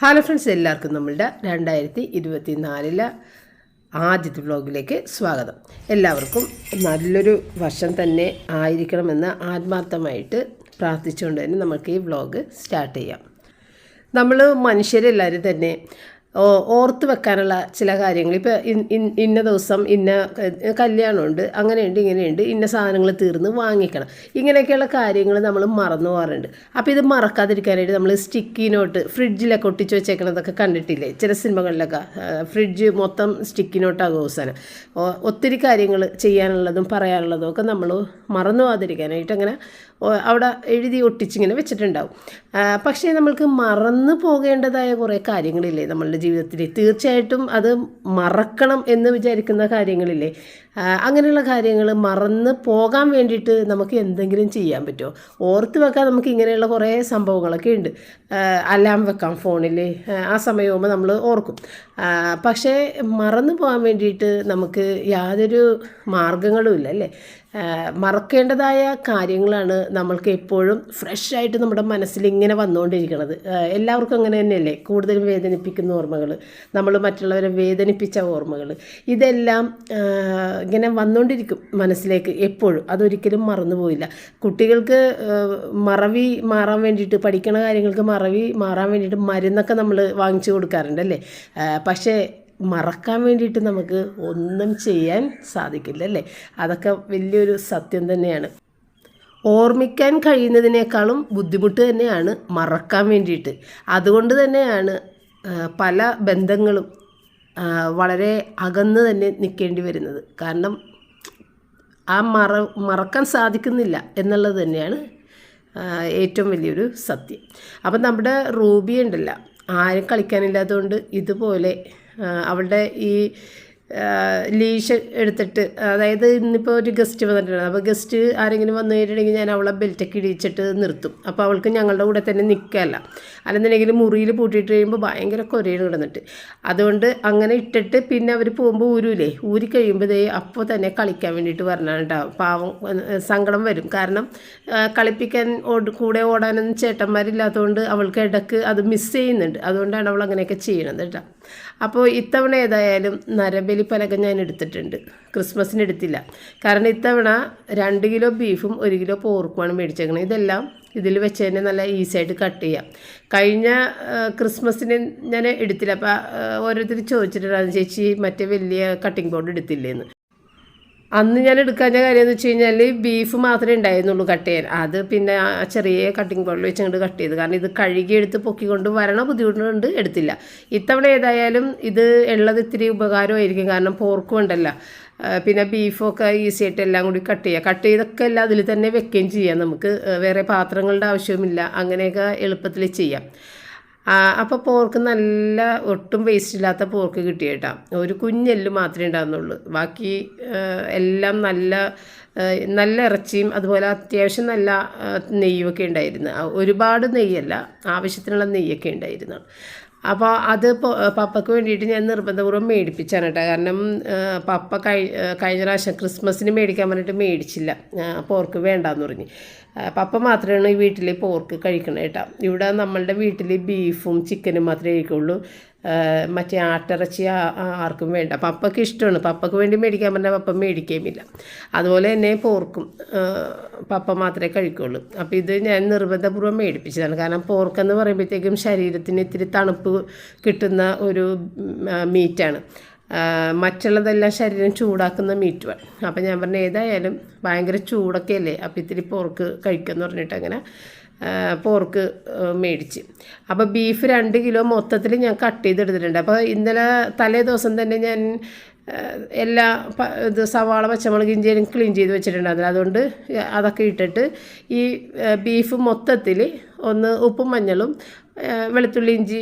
Hello friends എല്ലാവർക്കും നമ്മളുടെ രണ്ടായിരത്തി ഇരുപത്തി നാലിലെ ആദ്യത്തെ വ്ലോഗിലേക്ക് സ്വാഗതം. എല്ലാവർക്കും നല്ലൊരു വർഷം തന്നെ ആയിരിക്കണമെന്ന് ആത്മാർത്ഥമായിട്ട് പ്രാർത്ഥിച്ചുകൊണ്ട് തന്നെ നമുക്ക് ഈ വ്ലോഗ് സ്റ്റാർട്ട് ചെയ്യാം. നമ്മൾ മനുഷ്യരെല്ലാവരും തന്നെ ഓർത്ത് വെക്കാനുള്ള ചില കാര്യങ്ങൾ. ഇപ്പോൾ ഇന്ന ദിവസം ഇന്ന കല്യാണമുണ്ട് അങ്ങനെയുണ്ട് ഇങ്ങനെയുണ്ട് ഇന്ന സാധനങ്ങൾ തീർന്ന് വാങ്ങിക്കണം. ഇങ്ങനെയൊക്കെയുള്ള കാര്യങ്ങൾ നമ്മൾ മറന്നു പോകാറുണ്ട്. അപ്പോൾ ഇത് മറക്കാതിരിക്കാനായിട്ട് നമ്മൾ സ്റ്റിക്കി നോട്ട് ഫ്രിഡ്ജിലൊക്കെ ഒട്ടിച്ച് വെച്ചേക്കണതൊക്കെ കണ്ടിട്ടില്ലേ? ചില സിനിമകളിലൊക്കെ ഫ്രിഡ്ജ് മൊത്തം സ്റ്റിക്കി നോട്ടാകും അവസാനം ഒത്തിരി കാര്യങ്ങൾ ചെയ്യാനുള്ളതും പറയാനുള്ളതും ഒക്കെ നമ്മൾ മറന്നു പോകാതിരിക്കാനായിട്ട് അങ്ങനെ അവിടെ എഴുതി ഒട്ടിച്ചിങ്ങനെ വെച്ചിട്ടുണ്ടാവും. പക്ഷേ നമ്മൾക്ക് മറന്നു പോകേണ്ടതായ കുറേ കാര്യങ്ങളില്ലേ നമ്മളുടെ ജീവിതത്തിൽ തീർച്ചയായിട്ടും അത് മറക്കണം എന്ന് വിചാരിക്കുന്ന കാര്യങ്ങളില്ലേ? അങ്ങനെയുള്ള കാര്യങ്ങൾ മറന്ന് പോകാൻ വേണ്ടിയിട്ട് നമുക്ക് എന്തെങ്കിലും ചെയ്യാൻ പറ്റുമോ? ഓർത്ത് വെക്കാൻ നമുക്ക് ഇങ്ങനെയുള്ള കുറേ സംഭവങ്ങളൊക്കെ ഉണ്ട്. അലാം വെക്കാം ഫോണിൽ ആ സമയമാകുമ്പോൾ നമ്മൾ ഓർക്കും. പക്ഷേ മറന്നു പോകാൻ വേണ്ടിയിട്ട് നമുക്ക് യാതൊരു മാർഗങ്ങളും ഇല്ല അല്ലേ? മറക്കേണ്ടതായ കാര്യങ്ങളാണ് നമ്മൾക്ക് എപ്പോഴും ഫ്രഷ് ആയിട്ട് നമ്മുടെ മനസ്സിൽ ഇങ്ങനെ വന്നുകൊണ്ടിരിക്കുന്നത് എല്ലാവർക്കും അങ്ങനെ തന്നെയല്ലേ? കൂടുതലും വേദനിപ്പിക്കുന്ന ഓർമ്മകൾ നമ്മൾ മറ്റുള്ളവരെ വേദനിപ്പിച്ച ഓർമ്മകൾ ഇതെല്ലാം ഇങ്ങനെ വന്നുകൊണ്ടിരിക്കും മനസ്സിലേക്ക് എപ്പോഴും. അതൊരിക്കലും മറന്നു മറന്നുപോയില്ല കുട്ടികൾക്ക് മറവി മാറാൻ വേണ്ടിയിട്ട് പഠിക്കണ കാര്യങ്ങൾക്ക് മറവി മാറാൻ വേണ്ടിയിട്ട് മരുന്നൊക്കെ നമ്മൾ വാങ്ങിച്ചു കൊടുക്കാറുണ്ട് അല്ലേ? പക്ഷേ മറക്കാൻ വേണ്ടിയിട്ട് നമുക്ക് ഒന്നും ചെയ്യാൻ സാധിക്കില്ല അല്ലേ? അതൊക്കെ വലിയൊരു സത്യം തന്നെയാണ്. ഓർമ്മിക്കാൻ കഴിയുന്നതിനേക്കാളും ബുദ്ധിമുട്ട് തന്നെയാണ് മറക്കാൻ വേണ്ടിയിട്ട്. അതുകൊണ്ട് തന്നെയാണ് പല ബന്ധങ്ങളും വളരെ അകന്ന് തന്നെ നിൽക്കേണ്ടി വരുന്നത്. കാരണം ആ മറ മറക്കാൻ സാധിക്കുന്നില്ല എന്നുള്ളത് തന്നെയാണ് ഏറ്റവും വലിയൊരു സത്യം. അപ്പം നമ്മുടെ റൂബി ഉണ്ടല്ല ആരും കളിക്കാനില്ലാത്തതുകൊണ്ട് ഇതുപോലെ അവളുടെ ഈ ലീഷ് എടുത്തിട്ട് അതായത് ഇന്നിപ്പോൾ ഒരു ഗസ്റ്റ് വന്നിട്ടുണ്ട്. അപ്പോൾ ഗസ്റ്റ് ആരെങ്കിലും വന്നു കഴിഞ്ഞിട്ടുണ്ടെങ്കിൽ ഞാൻ അവളെ ബെൽറ്റൊക്കെ ഇടിച്ചിട്ട് നിർത്തും. അപ്പോൾ അവൾക്ക് ഞങ്ങളുടെ കൂടെ തന്നെ നിൽക്കല്ല അല്ലെന്നുണ്ടെങ്കിൽ മുറിയിൽ പൂട്ടിയിട്ട് കഴിയുമ്പോൾ ഭയങ്കര കൊരയിൽ കിടന്നിട്ട്. അതുകൊണ്ട് അങ്ങനെ ഇട്ടിട്ട് പിന്നെ അവർ പോകുമ്പോൾ ഊരൂലേ? ഊരി കഴിയുമ്പോൾ അപ്പോൾ തന്നെ കളിക്കാൻ വേണ്ടിയിട്ട് വരണതാണ് കേട്ടോ പാവം സങ്കടം വരും. കാരണം കളിപ്പിക്കാൻ കൂടെ ഓടാനൊന്നും ചേട്ടന്മാരില്ലാത്തതുകൊണ്ട് അവൾക്ക് ഇടയ്ക്ക് അത് മിസ് ചെയ്യുന്നുണ്ട്. അതുകൊണ്ടാണ് അവൾ അങ്ങനെയൊക്കെ ചെയ്യണത് കേട്ടോ അപ്പോൾ ഇത്തവണ ഏതായാലും നരബലി പലക ഞാൻ എടുത്തിട്ടുണ്ട്. ക്രിസ്മസിന് എടുത്തില്ല. കാരണം ഇത്തവണ രണ്ട് കിലോ ബീഫും ഒരു കിലോ പോർക്കുമാണ് മേടിച്ചേക്കുന്നത് ഇതെല്ലാം ഇതിൽ വെച്ച് തന്നെ നല്ല ഈസി ആയിട്ട് കട്ട് ചെയ്യാം. കഴിഞ്ഞ ക്രിസ്മസിന് ഞാൻ എടുത്തില്ല. അപ്പോൾ ഓരോരുത്തർ ചോദിച്ചിട്ടുണ്ടായിരുന്നു ചേച്ചി മറ്റേ വലിയ കട്ടിംഗ് ബോർഡ് എടുത്തില്ലേന്ന്. അന്ന് ഞാൻ എടുക്കാഞ്ഞ കാര്യം എന്ന് വെച്ച് കഴിഞ്ഞാൽ ബീഫ് മാത്രമേ ഉണ്ടായിരുന്നുള്ളൂ കട്ട് ചെയ്യാൻ. അത് പിന്നെ ആ ചെറിയ കട്ടിംഗ് ബോർഡിൽ വെച്ച് അങ്ങോട്ട് കട്ട് ചെയ്ത്. കാരണം ഇത് കഴുകിയെടുത്ത് പൊക്കിക്കൊണ്ട് വരണ ബുദ്ധിമുട്ടുണ്ട് എടുത്തില്ല. ഇത്തവണ ഏതായാലും ഇത് ഉള്ളത് ഇത്തിരി ഉപകാരമായിരിക്കും. കാരണം പോർക്കും ഉണ്ടല്ലോ പിന്നെ ബീഫൊക്കെ ഈസി ആയിട്ട് എല്ലാം കൂടി കട്ട് ചെയ്യുക കട്ട് ചെയ്തൊക്കെ എല്ലാം അതിൽ തന്നെ വെക്കുകയും ചെയ്യാം. നമുക്ക് വേറെ പാത്രങ്ങളുടെ ആവശ്യവുമില്ല. അങ്ങനെയൊക്കെ എളുപ്പത്തിൽ ചെയ്യാം. അപ്പോൾ പോർക്ക് നല്ല ഒട്ടും വേസ്റ്റ് ഇല്ലാത്ത പോർക്ക് കിട്ടിയേട്ടാ. ഒരു കുഞ്ഞെല്ല് മാത്രമേ ഉണ്ടാകുന്നുള്ളൂ ബാക്കി എല്ലാം നല്ല നല്ല ഇറച്ചിയും അതുപോലെ അത്യാവശ്യം നല്ല നെയ്യൊക്കെ ഉണ്ടായിരുന്നു. ഒരുപാട് നെയ്യല്ല ആവശ്യത്തിനുള്ള നെയ്യൊക്കെ ഉണ്ടായിരുന്നു. അപ്പോൾ അത് പപ്പയ്ക്ക് വേണ്ടിയിട്ട് ഞാൻ നിർബന്ധപൂർവം മേടിപ്പിച്ചാണ് കേട്ടോ. കാരണം പപ്പ കഴി കഴിഞ്ഞ പ്രാവശ്യം ക്രിസ്മസിന് മേടിക്കാൻ പറഞ്ഞിട്ട് മേടിച്ചില്ല. പോർക്ക് വേണ്ടാന്ന് പറഞ്ഞു. പപ്പ മാത്രമാണ് ഈ വീട്ടിൽ പോർക്ക് കഴിക്കണേ കേട്ടോ. ഇവിടെ നമ്മളുടെ വീട്ടിൽ ബീഫും ചിക്കനും മാത്രമേ കഴിക്കുള്ളൂ. മറ്റേ ആട്ടിറച്ചി ആർക്കും വേണ്ട. പപ്പയ്ക്ക് ഇഷ്ടമാണ്. പപ്പയ്ക്ക് വേണ്ടി മേടിക്കാൻ പറഞ്ഞാൽ പപ്പ മേടിക്കുകയുമില്ല അതുപോലെ തന്നെ പോർക്കും പപ്പ മാത്രമേ കഴിക്കുള്ളൂ. അപ്പോൾ ഇത് ഞാൻ നിർബന്ധപൂർവം മേടിപ്പിച്ചതാണ്. കാരണം പോർക്കെന്ന് പറയുമ്പോഴത്തേക്കും ശരീരത്തിന് ഇത്തിരി തണുപ്പ് കിട്ടുന്ന ഒരു മീറ്റാണ്. മറ്റുള്ളതെല്ലാം ശരീരം ചൂടാക്കുന്ന മീറ്റുമാണ്. അപ്പോൾ ഞാൻ പറഞ്ഞ ഏതായാലും ഭയങ്കര ചൂടൊക്കെ അല്ലേ അപ്പോൾ ഇത്തിരി പോർക്ക് കഴിക്കുമെന്ന് പറഞ്ഞിട്ട് അങ്ങനെ പോർക്ക് മേടിച്ച്. അപ്പോൾ ബീഫ് രണ്ട് കിലോ മൊത്തത്തിൽ ഞാൻ കട്ട് ചെയ്തെടുത്തിട്ടുണ്ട്. അപ്പോൾ ഇന്നലെ തലേ ദിവസം തന്നെ ഞാൻ എല്ലാ ഇത് സവാള പച്ചമുളക് ഇഞ്ചിയും ക്ലീൻ ചെയ്ത് വെച്ചിട്ടുണ്ടായിരുന്നു അതുകൊണ്ട് അതൊക്കെ ഇട്ടിട്ട് ഈ ബീഫ് മൊത്തത്തിൽ ഒന്ന് ഉപ്പും മഞ്ഞളും വെളുത്തുള്ളി ഇഞ്ചി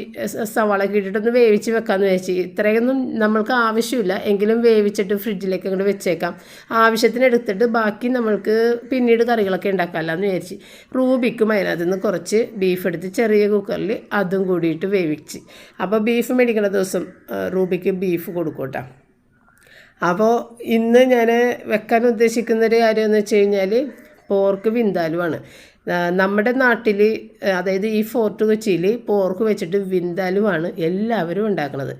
സവാള കിട്ടിയിട്ടൊന്ന് വേവിച്ച് വെക്കാമെന്ന് വെച്ച് ഇത്രയൊന്നും നമ്മൾക്ക് ആവശ്യമില്ല. എങ്കിലും വേവിച്ചിട്ട് ഫ്രിഡ്ജിലേക്ക് അങ്ങോട്ട് വെച്ചേക്കാം. ആവശ്യത്തിന് എടുത്തിട്ട് ബാക്കി നമ്മൾക്ക് പിന്നീട് കറികളൊക്കെ ഉണ്ടാക്കാമല്ലോ എന്ന് വിചാരിച്ച്. റൂബിക്കും അതിനകത്ത് നിന്ന് കുറച്ച് ബീഫ് എടുത്ത് ചെറിയ കുക്കറിൽ അതും കൂടിയിട്ട് വേവിച്ച്. അപ്പോൾ ബീഫ് മേടിക്കുന്ന ദിവസം റൂബിക്ക് ബീഫ് കൊടുക്കൂട്ടാ. അപ്പോൾ ഇന്ന് ഞാൻ വെക്കാൻ ഉദ്ദേശിക്കുന്നൊരു കാര്യം എന്ന് വെച്ച് കഴിഞ്ഞാൽ പോർക്ക് വിന്താലുമാണ് നമ്മുടെ നാട്ടിൽ അതായത് ഈ ഫോർട്ട് കൊച്ചിയിൽ പോർക്ക് വെച്ചിട്ട് വിന്താലുവാണ് എല്ലാവരും ഉണ്ടാക്കുന്നത്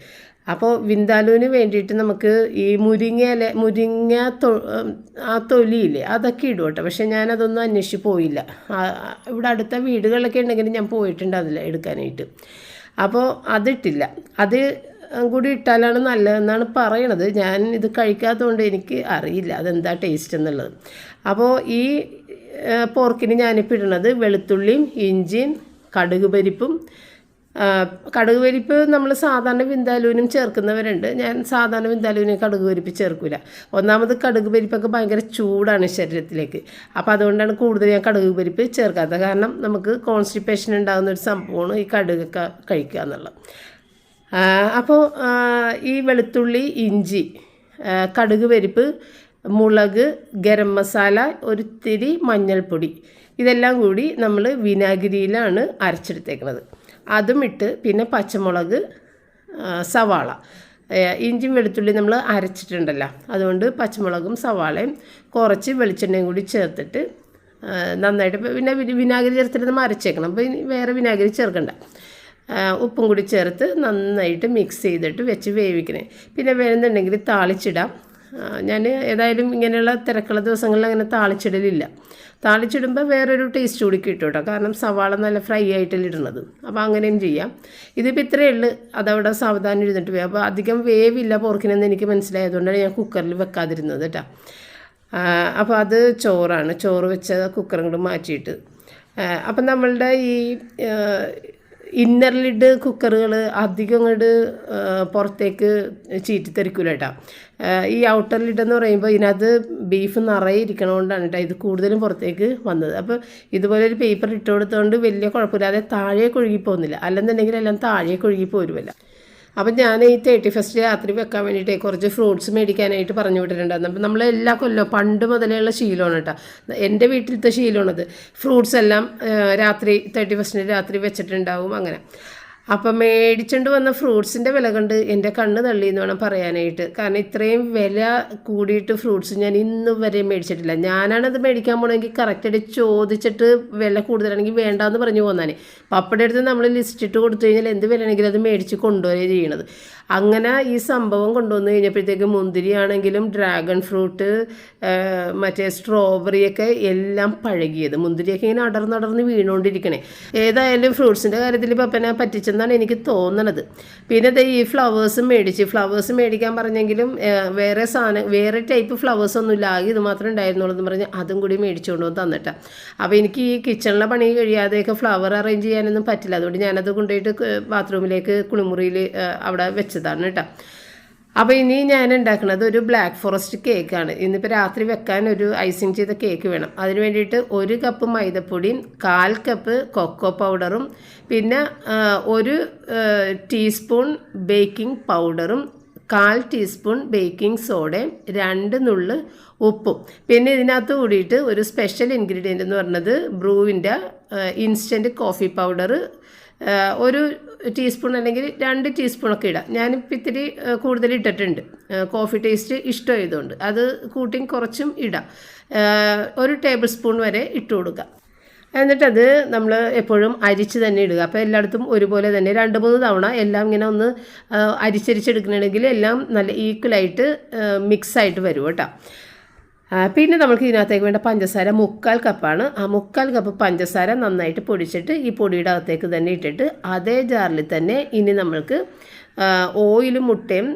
അപ്പോൾ വിന്താലുവിന് വേണ്ടിയിട്ട് നമുക്ക് ഈ മുരിങ്ങ ഇല മുരിങ്ങ ആ തൊലിയില്ലേ അതൊക്കെ ഇടും കേട്ടോ. പക്ഷേ ഞാനതൊന്നും അന്വേഷിച്ച് പോയില്ല. ഇവിടെ അടുത്ത വീടുകളിലൊക്കെ ഉണ്ടെങ്കിൽ ഞാൻ പോയിട്ടുണ്ട് അതിൽ എടുക്കാനായിട്ട്. അപ്പോൾ അതിട്ടില്ല. അത് കൂടി ഇട്ടാലാണ് നല്ലതെന്നാണ് പറയണത്. ഞാൻ ഇത് കഴിക്കാത്തതുകൊണ്ട് എനിക്ക് അറിയില്ല അതെന്താ ടേസ്റ്റ് എന്നുള്ളത്. അപ്പോൾ ഈ പോർക്കിന് ഞാനിപ്പോൾ ഇടണത് വെളുത്തുള്ളിയും ഇഞ്ചിയും കടുക് പരിപ്പും. കടുക് പരിപ്പ് നമ്മൾ സാധാരണ വിന്താലൂനും ചേർക്കുന്നവരുണ്ട്. ഞാൻ സാധാരണ വിന്താലൂനും കടുക് പരിപ്പ് ചേർക്കില്ല ഒന്നാമത് കടുക് പരിപ്പൊക്കെ ഭയങ്കര ചൂടാണ് ശരീരത്തിലേക്ക്. അപ്പോൾ അതുകൊണ്ടാണ് കൂടുതൽ ഞാൻ കടുക് പരിപ്പ് ചേർക്കാത്തത്. കാരണം നമുക്ക് കോൺസ്റ്റിപ്പേഷൻ ഉണ്ടാകുന്ന ഒരു സംഭവമാണ് ഈ കടുകൊക്കെ കഴിക്കുക എന്നുള്ളത്. അപ്പോൾ ഈ വെളുത്തുള്ളി ഇഞ്ചി കടുക് പരിപ്പ് മുളക് ഗരം മസാല ഒരിത്തിരി മഞ്ഞൾപ്പൊടി. ഇതെല്ലാം കൂടി നമ്മൾ വിനാഗിരിയിലാണ് അരച്ചെടുത്തേക്കുന്നത് അതും ഇട്ട് പിന്നെ പച്ചമുളക് സവാള. ഇഞ്ചിയും വെളുത്തുള്ളി നമ്മൾ അരച്ചിട്ടുണ്ടല്ലോ. അതുകൊണ്ട് പച്ചമുളകും സവാളയും കുറച്ച് വെളിച്ചെണ്ണയും കൂടി ചേർത്തിട്ട് നന്നായിട്ട് പിന്നെ വിനാഗിരി ചേർത്തിട്ട് നമ്മൾ അരച്ചേക്കണം. അപ്പോൾ ഇനി വേറെ വിനാഗിരി ചേർക്കണ്ട. ഉപ്പും കൂടി ചേർത്ത് നന്നായിട്ട് മിക്സ് ചെയ്തിട്ട് വെച്ച് വേവിക്കണേ. പിന്നെ വേണമെന്നുണ്ടെങ്കിൽ താളിച്ചിടാം. ഞാൻ ഏതായാലും ഇങ്ങനെയുള്ള തിരക്കുള്ള ദിവസങ്ങളിൽ അങ്ങനെ താളിച്ചിടലില്ല. താളിച്ചിടുമ്പോൾ വേറൊരു ടേസ്റ്റ് കൂടി കിട്ടും കേട്ടോ കാരണം സവാള നല്ല ഫ്രൈ ആയിട്ടല്ലേ ഇടുന്നത്. അപ്പോൾ അങ്ങനെയും ചെയ്യാം. ഇതിപ്പോൾ ഇത്രയേ ഉള്ളൂ. അതവിടെ സാവധാനം ഇരുന്നിട്ട് പോയി അപ്പോൾ അധികം വേവില്ല പോർക്കിനെന്ന് എനിക്ക് മനസ്സിലായതുകൊണ്ടാണ് ഞാൻ കുക്കറിൽ വെക്കാതിരുന്നത് കേട്ടോ. അപ്പോൾ അത് ചോറാണ്. ചോറ് വെച്ച കുക്കറും കൂടെ മാറ്റിയിട്ട്. അപ്പം നമ്മളുടെ ഈ ഇന്നർ ലിഡ് കുക്കറുകൾ അധികം ഇങ്ങോട്ട് പുറത്തേക്ക് ചീറ്റിത്തെറിക്കില്ല കേട്ടോ ഈ ഔട്ടർ ലിഡ് എന്ന് പറയുമ്പോൾ ഇതിനകത്ത് ബീഫ് നിറയെ ഇരിക്കണതുകൊണ്ടാണ് കേട്ടോ ഇത് കൂടുതലും പുറത്തേക്ക് വന്നത്. അപ്പോൾ ഇതുപോലെ ഒരു പേപ്പർ ഇട്ട് കൊടുത്തുകൊണ്ട് വലിയ കുഴപ്പമില്ലാതെ താഴേക്ക് ഒഴുകി പോകുന്നില്ല. അല്ലെന്നുണ്ടെങ്കിൽ എല്ലാം താഴേക്ക് ഒഴുകി പോരുമല്ലോ അപ്പം ഞാൻ ഈ തേർട്ടി ഫസ്റ്റ് രാത്രി വെക്കാൻ വേണ്ടിയിട്ട് കുറച്ച് ഫ്രൂട്ട്സ് മേടിക്കാനായിട്ട് പറഞ്ഞു വിട്ടിട്ടുണ്ടായിരുന്നു. അപ്പം നമ്മൾ എല്ലാ കൊല്ലവും പണ്ട് ഉള്ള ശീലമാണ് കേട്ടോ. എന്റെ വീട്ടിലത്തെ ശീലമാണത്. ഫ്രൂട്ട്സ് എല്ലാം രാത്രി തേർട്ടി ഫസ്റ്റിന് രാത്രി വെച്ചിട്ടുണ്ടാവും അങ്ങനെ. അപ്പം മേടിച്ചുകൊണ്ട് വന്ന ഫ്രൂട്ട്സിന്റെ വില കണ്ട് എന്റെ കണ്ണ് തള്ളി എന്ന് വേണം പറയാനായിട്ട്. കാരണം ഇത്രയും വില കൂടിയിട്ട് ഫ്രൂട്ട്സ് ഞാൻ ഇന്ന് വരെ മേടിച്ചിട്ടില്ല. ഞാനാണത് മേടിക്കാൻ പോകണമെങ്കിൽ കറക്റ്റായിട്ട് ചോദിച്ചിട്ട് വില കൂടുതലാണെങ്കിൽ വേണ്ടാന്ന് പറഞ്ഞു പോകുന്നതാണ് പപ്പടെ അടുത്ത് നമ്മൾ ലിസ്റ്റ് ഇട്ട് കൊടുത്തു കഴിഞ്ഞാൽ എന്ത് വിലയാണെങ്കിലും അത് മേടിച്ച് കൊണ്ടുവരിക ചെയ്യണത്. അങ്ങനെ ഈ സംഭവം കൊണ്ടുവന്ന് കഴിഞ്ഞപ്പോഴത്തേക്ക് മുന്തിരിയാണെങ്കിലും ഡ്രാഗൺ ഫ്രൂട്ട് മറ്റേ സ്ട്രോബെറിയൊക്കെ എല്ലാം പഴകിയത്. മുന്തിരിയൊക്കെ ഇങ്ങനെ അടർന്നടർന്ന് വീണുകൊണ്ടിരിക്കണേ. ഏതായാലും ഫ്രൂട്ട്സിന്റെ കാര്യത്തിൽ പപ്പനെ പറ്റിച്ചെന്നാണ് എനിക്ക് തോന്നണത്. പിന്നെ ഈ ഫ്ലവേഴ്സ് മേടിച്ച് ഫ്ലവേഴ്സ് മേടിക്കാൻ പറഞ്ഞെങ്കിലും വേറെ സാധനം വേറെ ടൈപ്പ് ഫ്ലവേഴ്സ് ഒന്നുമില്ല. ആകെ ഇത് മാത്രമേ ഉണ്ടായിരുന്നുള്ളൂ എന്ന് പറഞ്ഞ് അതും കൂടി മേടിച്ചുകൊണ്ട് വന്ന് തന്നിട്ട. അപ്പോൾ എനിക്ക് ഈ കിച്ചണിലെ പണി കഴിയാതെയൊക്കെ ഫ്ലവർ അറേഞ്ച് ചെയ്യാനൊന്നും പറ്റില്ല. അതുകൊണ്ട് ഞാനത് കൊണ്ടുപോയിട്ട് ബാത്റൂമിലേക്ക് കുളിമുറിയിൽ അവിടെ വെച്ചതാണ് കേട്ടോ. അപ്പോൾ ഇനി ഞാൻ ഉണ്ടാക്കുന്നത് ഒരു ബ്ലാക്ക് ഫോറസ്റ്റ് കേക്കാണ് ഇന്നിപ്പോൾ രാത്രി വെക്കാൻ ഒരു ഐസിങ് ചെയ്ത കേക്ക് വേണം. അതിന് വേണ്ടിയിട്ട് ഒരു കപ്പ് മൈദപ്പൊടിയും കാൽ കപ്പ് കൊക്കോ പൗഡറും പിന്നെ ഒരു ടീസ്പൂൺ ബേക്കിംഗ് പൗഡറും കാൽ ടീസ്പൂൺ ബേക്കിംഗ് സോഡയും രണ്ട് നുള്ള് ഉപ്പും. പിന്നെ ഇതിനകത്ത് കൂടിയിട്ട് ഒരു സ്പെഷ്യൽ ഇൻഗ്രീഡിയന്റ് എന്ന് പറഞ്ഞത് ബ്രൂവിന്റെ ഇൻസ്റ്റന്റ് കോഫി പൗഡർ ഒരു ടീസ്പൂൺ അല്ലെങ്കിൽ രണ്ട് ടീസ്പൂണൊക്കെ ഇടാം. ഞാനിപ്പോൾ ഇത്തിരി കൂടുതൽ ഇട്ടിട്ടുണ്ട്. കോഫി ടേസ്റ്റ് ഇഷ്ടമായതുകൊണ്ട് അത് കൂട്ടിയും കുറച്ചും ഇടാം. ഒരു ടേബിൾ സ്പൂൺ വരെ ഇട്ട് കൊടുക്കാം. എന്നിട്ടത് നമ്മൾ എപ്പോഴും അരിച്ച് തന്നെ ഇടുക. അപ്പോൾ എല്ലായിടത്തും ഒരുപോലെ തന്നെ രണ്ട് മൂന്ന് തവണ എല്ലാം ഇങ്ങനെ ഒന്ന് അരിച്ചരിച്ചെടുക്കണമെങ്കിൽ എല്ലാം നല്ല ഈക്വലായിട്ട് മിക്സായിട്ട് വരും കേട്ടോ. പിന്നെ നമുക്ക് ഇതിനകത്തേക്ക് വേണ്ട പഞ്ചസാര മുക്കാൽ കപ്പാണ് ആ മുക്കാൽ കപ്പ് പഞ്ചസാര നന്നായിട്ട് പൊടിച്ചിട്ട് ഈ പൊടിയുടെ അകത്തേക്ക് തന്നെ ഇട്ടിട്ട് അതേ ജാറിൽ തന്നെ ഇനി നമ്മൾക്ക് ഓയിലും മുട്ടയും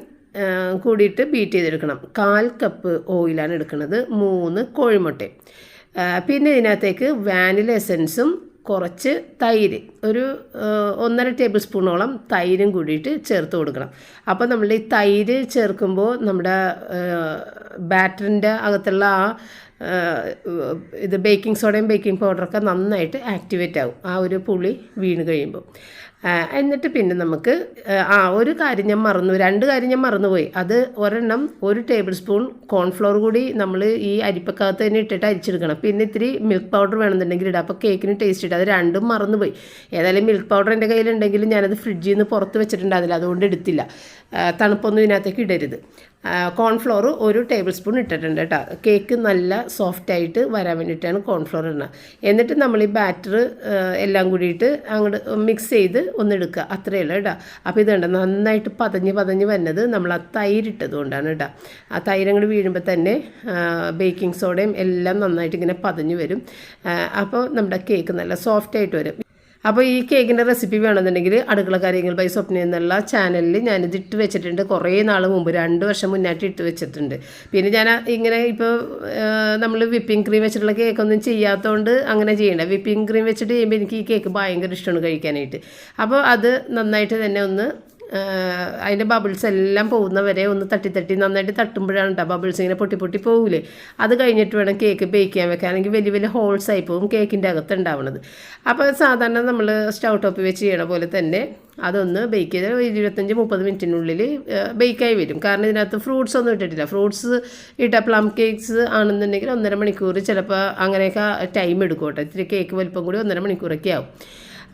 കൂടിയിട്ട് ബീറ്റ് ചെയ്തെടുക്കണം. കാൽ കപ്പ് ഓയിലാണ് എടുക്കുന്നത്. മൂന്ന് കോഴിമുട്ടയും. പിന്നെ ഇതിനകത്തേക്ക് വാനില എസൻസും കുറച്ച് തൈര് ഒരു ഒന്നര ടേബിൾ സ്പൂണോളം തൈരും കൂടിയിട്ട് ചേർത്ത് കൊടുക്കണം. അപ്പോൾ നമ്മൾ ഈ തൈര് ചേർക്കുമ്പോൾ നമ്മുടെ ബാറ്ററിന്റെ അകത്തുള്ള ആ ഇത് ബേക്കിംഗ് സോഡയും ബേക്കിംഗ് പൗഡറൊക്കെ നന്നായിട്ട് ആക്ടിവേറ്റ് ആവും. ആ ഒരു പുളി വീണ് കഴിയുമ്പോൾ എന്നിട്ട് പിന്നെ നമുക്ക് ആ ഒരു കാര്യം ഞാൻ മറന്നു രണ്ട് കാര്യം ഞാൻ മറന്നുപോയി. അത് ഒരെണ്ണം ഒരു ടേബിൾ സ്പൂൺ കോൺഫ്ലോർ കൂടി നമ്മൾ ഈ അരിപ്പക്കകത്ത് തന്നെ ഇട്ടിട്ട് അരിച്ചെടുക്കണം. പിന്നെ ഇത്തിരി മിൽക്ക് പൗഡർ വേണമെന്നുണ്ടെങ്കിൽ ഇടാം. അപ്പോൾ കേക്കിന് ടേസ്റ്റ് ഇട്ട് അത് രണ്ടും മറന്നുപോയി. ഏതായാലും മിൽക്ക് പൗഡർ എന്റെ കയ്യിലുണ്ടെങ്കിൽ ഞാനത് ഫ്രിഡ്ജിൽ നിന്ന് പുറത്ത് വെച്ചിട്ടുണ്ടായിരുന്നില്ല. അതുകൊണ്ട് എടുത്തില്ല. തണുപ്പൊന്നും ഇതിനകത്തേക്ക് ഇടരുത്. കോൺഫ്ലോർ ഒരു ടേബിൾ സ്പൂൺ ഇട്ടിട്ടുണ്ട് കേട്ടോ കേക്ക് നല്ല സോഫ്റ്റ് ആയിട്ട് വരാൻ വേണ്ടിയിട്ടാണ് കോൺഫ്ലോർ ഇടുന്നത്. എന്നിട്ട് നമ്മൾ ഈ ബാറ്റർ എല്ലാം കൂടിയിട്ട് അങ്ങോട്ട് മിക്സ് ചെയ്ത് ഒന്ന് എടുക്കുക. അത്രയേ ഉള്ളൂ കേട്ടോ അപ്പോൾ ഇത് നന്നായിട്ട് പതഞ്ഞ് പതഞ്ഞ് വരുന്നത് നമ്മൾ ആ തൈരിട്ടത് കൊണ്ടാണ് കേട്ടോ ആ തൈര് അങ്ങോട്ട് വീഴുമ്പോൾ തന്നെ ബേക്കിംഗ് സോഡയും എല്ലാം നന്നായിട്ട് ഇങ്ങനെ പതഞ്ഞ് വരും. അപ്പോൾ നമ്മുടെ കേക്ക് നല്ല സോഫ്റ്റ് ആയിട്ട് വരും. അപ്പോൾ ഈ കേക്കിന്റെ റെസിപ്പി വേണമെന്നുണ്ടെങ്കിൽ അടുക്കള കാര്യങ്ങൾ ബൈ സ്വപ്ന എന്നുള്ള ചാനലിൽ ഞാനിത് ഇട്ട് വെച്ചിട്ടുണ്ട്. കുറേ നാൾ മുമ്പ് രണ്ട് വർഷം മുന്നായിട്ട് ഇട്ട് വെച്ചിട്ടുണ്ട്. പിന്നെ ഞാൻ ഇങ്ങനെ ഇപ്പോൾ നമ്മൾ വിപ്പിംഗ് ക്രീം വെച്ചിട്ടുള്ള കേക്കൊന്നും ചെയ്യാത്തതുകൊണ്ട് അങ്ങനെ ചെയ്യണ്ട. വിപ്പിംഗ് ക്രീം വെച്ചിട്ട് ചെയ്യുമ്പോൾ എനിക്ക് ഈ കേക്ക് ഭയങ്കര ഇഷ്ടമാണ് കഴിക്കാനായിട്ട്. അപ്പോൾ അത് നന്നായിട്ട് തന്നെ ഒന്ന് അതിന്റെ ബബിൾസ് എല്ലാം പോകുന്നവരെ ഒന്ന് തട്ടി തട്ടി നന്നായിട്ട് തട്ടുമ്പോഴാണ് കേട്ടോ ബബിൾസ് ഇങ്ങനെ പൊട്ടി പൊട്ടി പോകില്ലേ അത് കഴിഞ്ഞിട്ട് വേണം കേക്ക് ബേക്ക് ചെയ്യാൻ വെക്കാൻ. അല്ലെങ്കിൽ വലിയ വലിയ ഹോൾസ് ആയി പോകും കേക്കിന്റെ അകത്ത് ഉണ്ടാവുന്നത് അപ്പോൾ സാധാരണ നമ്മൾ സ്റ്റൗ ടോപ്പ് വെച്ച് ചെയ്യണ പോലെ തന്നെ അതൊന്ന് ബേക്ക് ചെയ്ത് ഇരുപത്തഞ്ച് മുപ്പത് മിനിറ്റിനുള്ളിൽ ബേക്കായി വരും. കാരണം ഇതിനകത്ത് ഫ്രൂട്ട്സ് ഒന്നും ഇട്ടിട്ടില്ല. ഫ്രൂട്ട്സ് ഇട്ട പ്ലം കേക്ക്സ് ആണെന്നുണ്ടെങ്കിൽ ഒന്നര മണിക്കൂർ ചിലപ്പോൾ അങ്ങനെയൊക്കെ ടൈം എടുക്കും കേട്ടോ ഇത്തിരി കേക്ക് വലിപ്പം കൂടി ഒന്നര മണിക്കൂറൊക്കെ ആവും.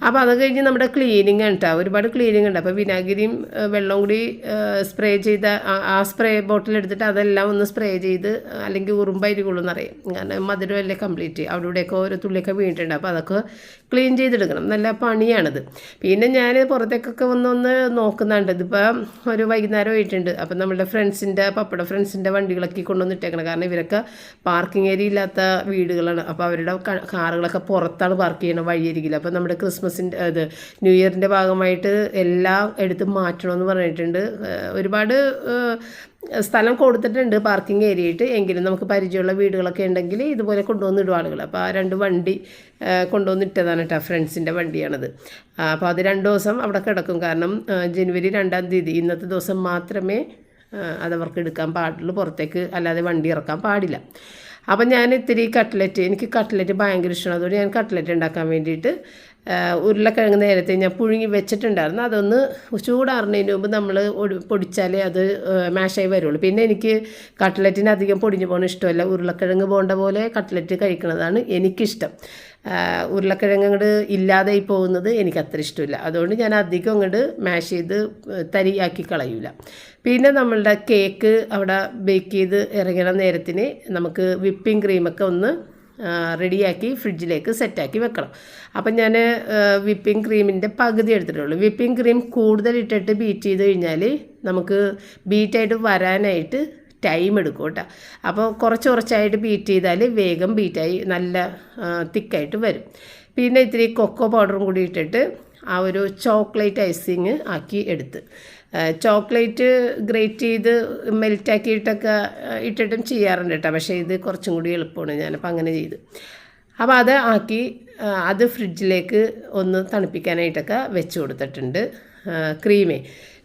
അപ്പോൾ അത് കഴിഞ്ഞ് നമ്മുടെ ക്ലീനിങ് കേട്ടോ ഒരുപാട് ക്ലീനിങ് ഉണ്ട്. അപ്പോൾ വിനാഗിരിയും വെള്ളവും കൂടി സ്പ്രേ ചെയ്ത ആ- സ്പ്രേ ബോട്ടിൽ എടുത്തിട്ട് അതെല്ലാം ഒന്ന് സ്പ്രേ ചെയ്ത് അല്ലെങ്കിൽ ഉറുമ്പായിരിക്കുള്ളൂ എന്നറിയാം. കാരണം മധുരമല്ലേ കംപ്ലീറ്റ് അവിടെ ഇവിടെയൊക്കെ ഓരോ തുള്ളിയൊക്കെ വീണിട്ടുണ്ട്. അപ്പോൾ അതൊക്കെ ക്ലീൻ ചെയ്തെടുക്കണം. നല്ല പണിയാണത്. പിന്നെ ഞാൻ പുറത്തേക്കൊക്കെ വന്ന് ഒന്ന് നോക്കുന്നുണ്ട്. ഇതിപ്പോൾ ഒരു വൈകുന്നേരം ആയിട്ടുണ്ട്. അപ്പോൾ നമ്മുടെ ഫ്രണ്ട്സിന്റെ പപ്പയുടെ ഫ്രണ്ട്സിന്റെ വണ്ടികളൊക്കെ കൊണ്ടുവന്ന് ഇട്ടേക്കണം. കാരണം ഇവരൊക്കെ പാർക്കിംഗ് ഏരിയ ഇല്ലാത്ത വീടുകളാണ്. അപ്പോൾ അവരുടെ കാറുകളൊക്കെ പുറത്താണ് പാർക്ക് ചെയ്യണം വഴിയരികിൽ അപ്പോൾ നമ്മുടെ ക്രിസ്മസിന്റെ ഇത് ന്യൂ ഇയറിന്റെ ഭാഗമായിട്ട് എല്ലാം എടുത്ത് മാറ്റണമെന്ന് പറഞ്ഞിട്ടുണ്ട്. ഒരുപാട് സ്ഥലം കൊടുത്തിട്ടുണ്ട് പാർക്കിംഗ് ഏരിയയിട്ട് എങ്കിലും നമുക്ക് പരിചയമുള്ള വീടുകളൊക്കെ ഉണ്ടെങ്കിൽ ഇതുപോലെ കൊണ്ടുവന്നിടും ആളുകൾ. അപ്പോൾ ആ രണ്ട് വണ്ടി കൊണ്ടുവന്ന് ഇട്ടതാണ് കേട്ടോ ഫ്രണ്ട്സിന്റെ വണ്ടിയാണത്. അപ്പോൾ അത് രണ്ട് ദിവസം അവിടെ കിടക്കും. കാരണം ജനുവരി രണ്ടാം തീയതി ഇന്നത്തെ ദിവസം മാത്രമേ അതവർക്ക് എടുക്കാൻ പാടുള്ളൂ. പുറത്തേക്ക് അല്ലാതെ വണ്ടി ഇറക്കാൻ പാടില്ല. അപ്പം ഞാൻ ഇത്തിരി കട്ട്ലറ്റ് എനിക്ക് കട്ട്ലറ്റ് ഭയങ്കര ഇഷ്ടമാണ്. അതുകൊണ്ട് ഞാൻ കട്ട്ലറ്റ് ഉണ്ടാക്കാൻ വേണ്ടിയിട്ട് ഉരുളക്കിഴങ്ങ് നേരത്തെ ഞാൻ പുഴുങ്ങി വെച്ചിട്ടുണ്ടായിരുന്നു. അതൊന്ന് ചൂടാറുന്നതിന് മുമ്പ് നമ്മൾ പൊടിച്ചാലേ അത് മാഷായി വരുള്ളൂ. പിന്നെ എനിക്ക് കട്ട്ലറ്റിന് അധികം പൊടിഞ്ഞു പോകണ ഇഷ്ടമല്ല. ഉരുളക്കിഴങ്ങ് പോകേണ്ട പോലെ കട്ട്ലറ്റ് കഴിക്കുന്നതാണ് എനിക്കിഷ്ടം. ഉരുളക്കിഴങ്ങ് അങ്ങോട്ട് ഇല്ലാതെ പോകുന്നത് എനിക്ക് അത്ര ഇഷ്ടമില്ല. അതുകൊണ്ട് ഞാൻ അധികം അങ്ങോട്ട് മാഷ് ചെയ്ത് തരിയാക്കി കളയൂല. പിന്നെ നമ്മളുടെ കേക്ക് അവിടെ ബേക്ക് ചെയ്ത് ഇറങ്ങണ നേരത്തിന് നമുക്ക് വിപ്പിംഗ് ക്രീമൊക്കെ ഒന്ന് റെഡിയാക്കി ഫ്രിഡ്ജിലേക്ക് സെറ്റാക്കി വെക്കണം. അപ്പം ഞാൻ വിപ്പിംഗ് ക്രീമിന്റെ പകുതി എടുത്തിട്ടുള്ളൂ. വിപ്പിംഗ് ക്രീം കൂടുതൽ ഇട്ടിട്ട് ബീറ്റ് ചെയ്ത് കഴിഞ്ഞാൽ നമുക്ക് ബീറ്റായിട്ട് വരാനായിട്ട് ടൈം എടുക്കും കേട്ടോ. അപ്പോൾ കുറച്ച് കുറച്ചായിട്ട് ബീറ്റ് ചെയ്താൽ വേഗം ബീറ്റായി നല്ല തിക്കായിട്ട് വരും. പിന്നെ ഇത്തിരി കൊക്കോ പൗഡറും കൂടി ഇട്ടിട്ട് ആ ഒരു ചോക്ലേറ്റ് ഐസിങ് ആക്കി എടുത്ത്. ചോക്ലേറ്റ് ഗ്രേറ്റ് ചെയ്ത് മെൽറ്റാക്കിയിട്ടൊക്കെ ഇട്ടിട്ടും ചെയ്യാറുണ്ട് കേട്ടോ. പക്ഷേ ഇത് കുറച്ചും കൂടി എളുപ്പമാണ് ഞാനപ്പോൾ അങ്ങനെ ചെയ്ത്. അപ്പോൾ അത് ആക്കി അത് ഫ്രിഡ്ജിലേക്ക് ഒന്ന് തണുപ്പിക്കാനായിട്ടൊക്കെ വെച്ച് കൊടുത്തിട്ടുണ്ട് ക്രീമേ.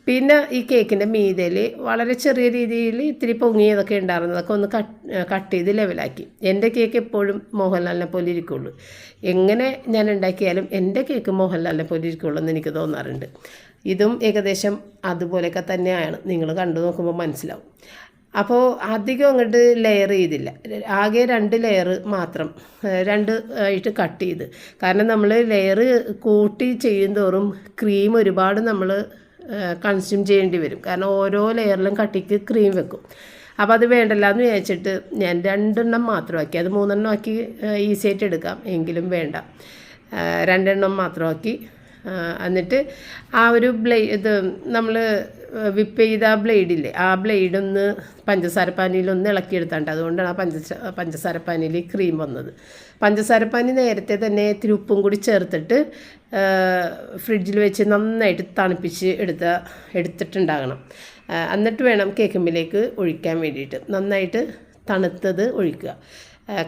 പിന്നെ ഈ കേക്കിന്റെ മീതയിൽ വളരെ ചെറിയ രീതിയിൽ ഇത്തിരി പൊങ്ങിയതൊക്കെ ഉണ്ടായിരുന്നതൊക്കെ ഒന്ന് കട്ട് കട്ട് ചെയ്ത് ലെവലാക്കി. എന്റെ കേക്ക് എപ്പോഴും മോഹൻലാലിനെ പോലെ ഇരിക്കുള്ളൂ. എങ്ങനെ ഞാൻ ഉണ്ടാക്കിയാലും എന്റെ കേക്ക് മോഹൻലാലിനെ പോലെ ഇരിക്കുള്ളൂ എന്ന് എനിക്ക് തോന്നാറുണ്ട്. ഇതും ഏകദേശം അതുപോലെയൊക്കെ തന്നെയാണ്. നിങ്ങൾ കണ്ടു നോക്കുമ്പോൾ മനസ്സിലാവും. അപ്പോൾ അധികം അങ്ങോട്ട് ലെയർ ചെയ്തില്ല. ആകെ രണ്ട് ലെയർ മാത്രം. രണ്ട് ആയിട്ട് കട്ട് ചെയ്ത്. കാരണം നമ്മൾ ലെയർ കൂട്ടി ചെയ്യുന്തോറും ക്രീം ഒരുപാട് നമ്മൾ കൺസ്യൂം ചെയ്യേണ്ടി വരും. കാരണം ഓരോ ലെയറിലും കട്ടിക്ക് ക്രീം വെക്കും. അപ്പോൾ അത് വേണ്ടല്ല എന്ന് വിചാരിച്ചിട്ട് ഞാൻ രണ്ടെണ്ണം മാത്രമാക്കി. അത് മൂന്നെണ്ണം ആക്കി ഈസി ആയിട്ട് എടുക്കാം. എങ്കിലും വേണ്ട. രണ്ടെണ്ണം മാത്രമാക്കി എന്നിട്ട് ആ ഒരു ബ്ലേ ഇത് നമ്മൾ വിപ്പ് ചെയ്ത ആ ബ്ലേഡില്ലേ ആ ബ്ലേഡ് ഒന്ന് പഞ്ചസാര പാനിയിലൊന്ന് ഇളക്കിയെടുത്താണ്ട് അതുകൊണ്ടാണ് ആ പഞ്ചസ പഞ്ചസാര പാനിയിൽ ക്രീം വന്നത്. പഞ്ചസാര പാനി നേരത്തെ തന്നെ ഇത്തിരി ഉപ്പും കൂടി ചേർത്തിട്ട് ഫ്രിഡ്ജിൽ വെച്ച് നന്നായിട്ട് തണുപ്പിച്ച് എടുത്ത എടുത്തിട്ടുണ്ടാകണം. എന്നിട്ട് വേണം കേക്കുമ്പിലേക്ക് ഒഴിക്കാൻ വേണ്ടിയിട്ട്. നന്നായിട്ട് തണുത്തത് ഒഴിക്കുക.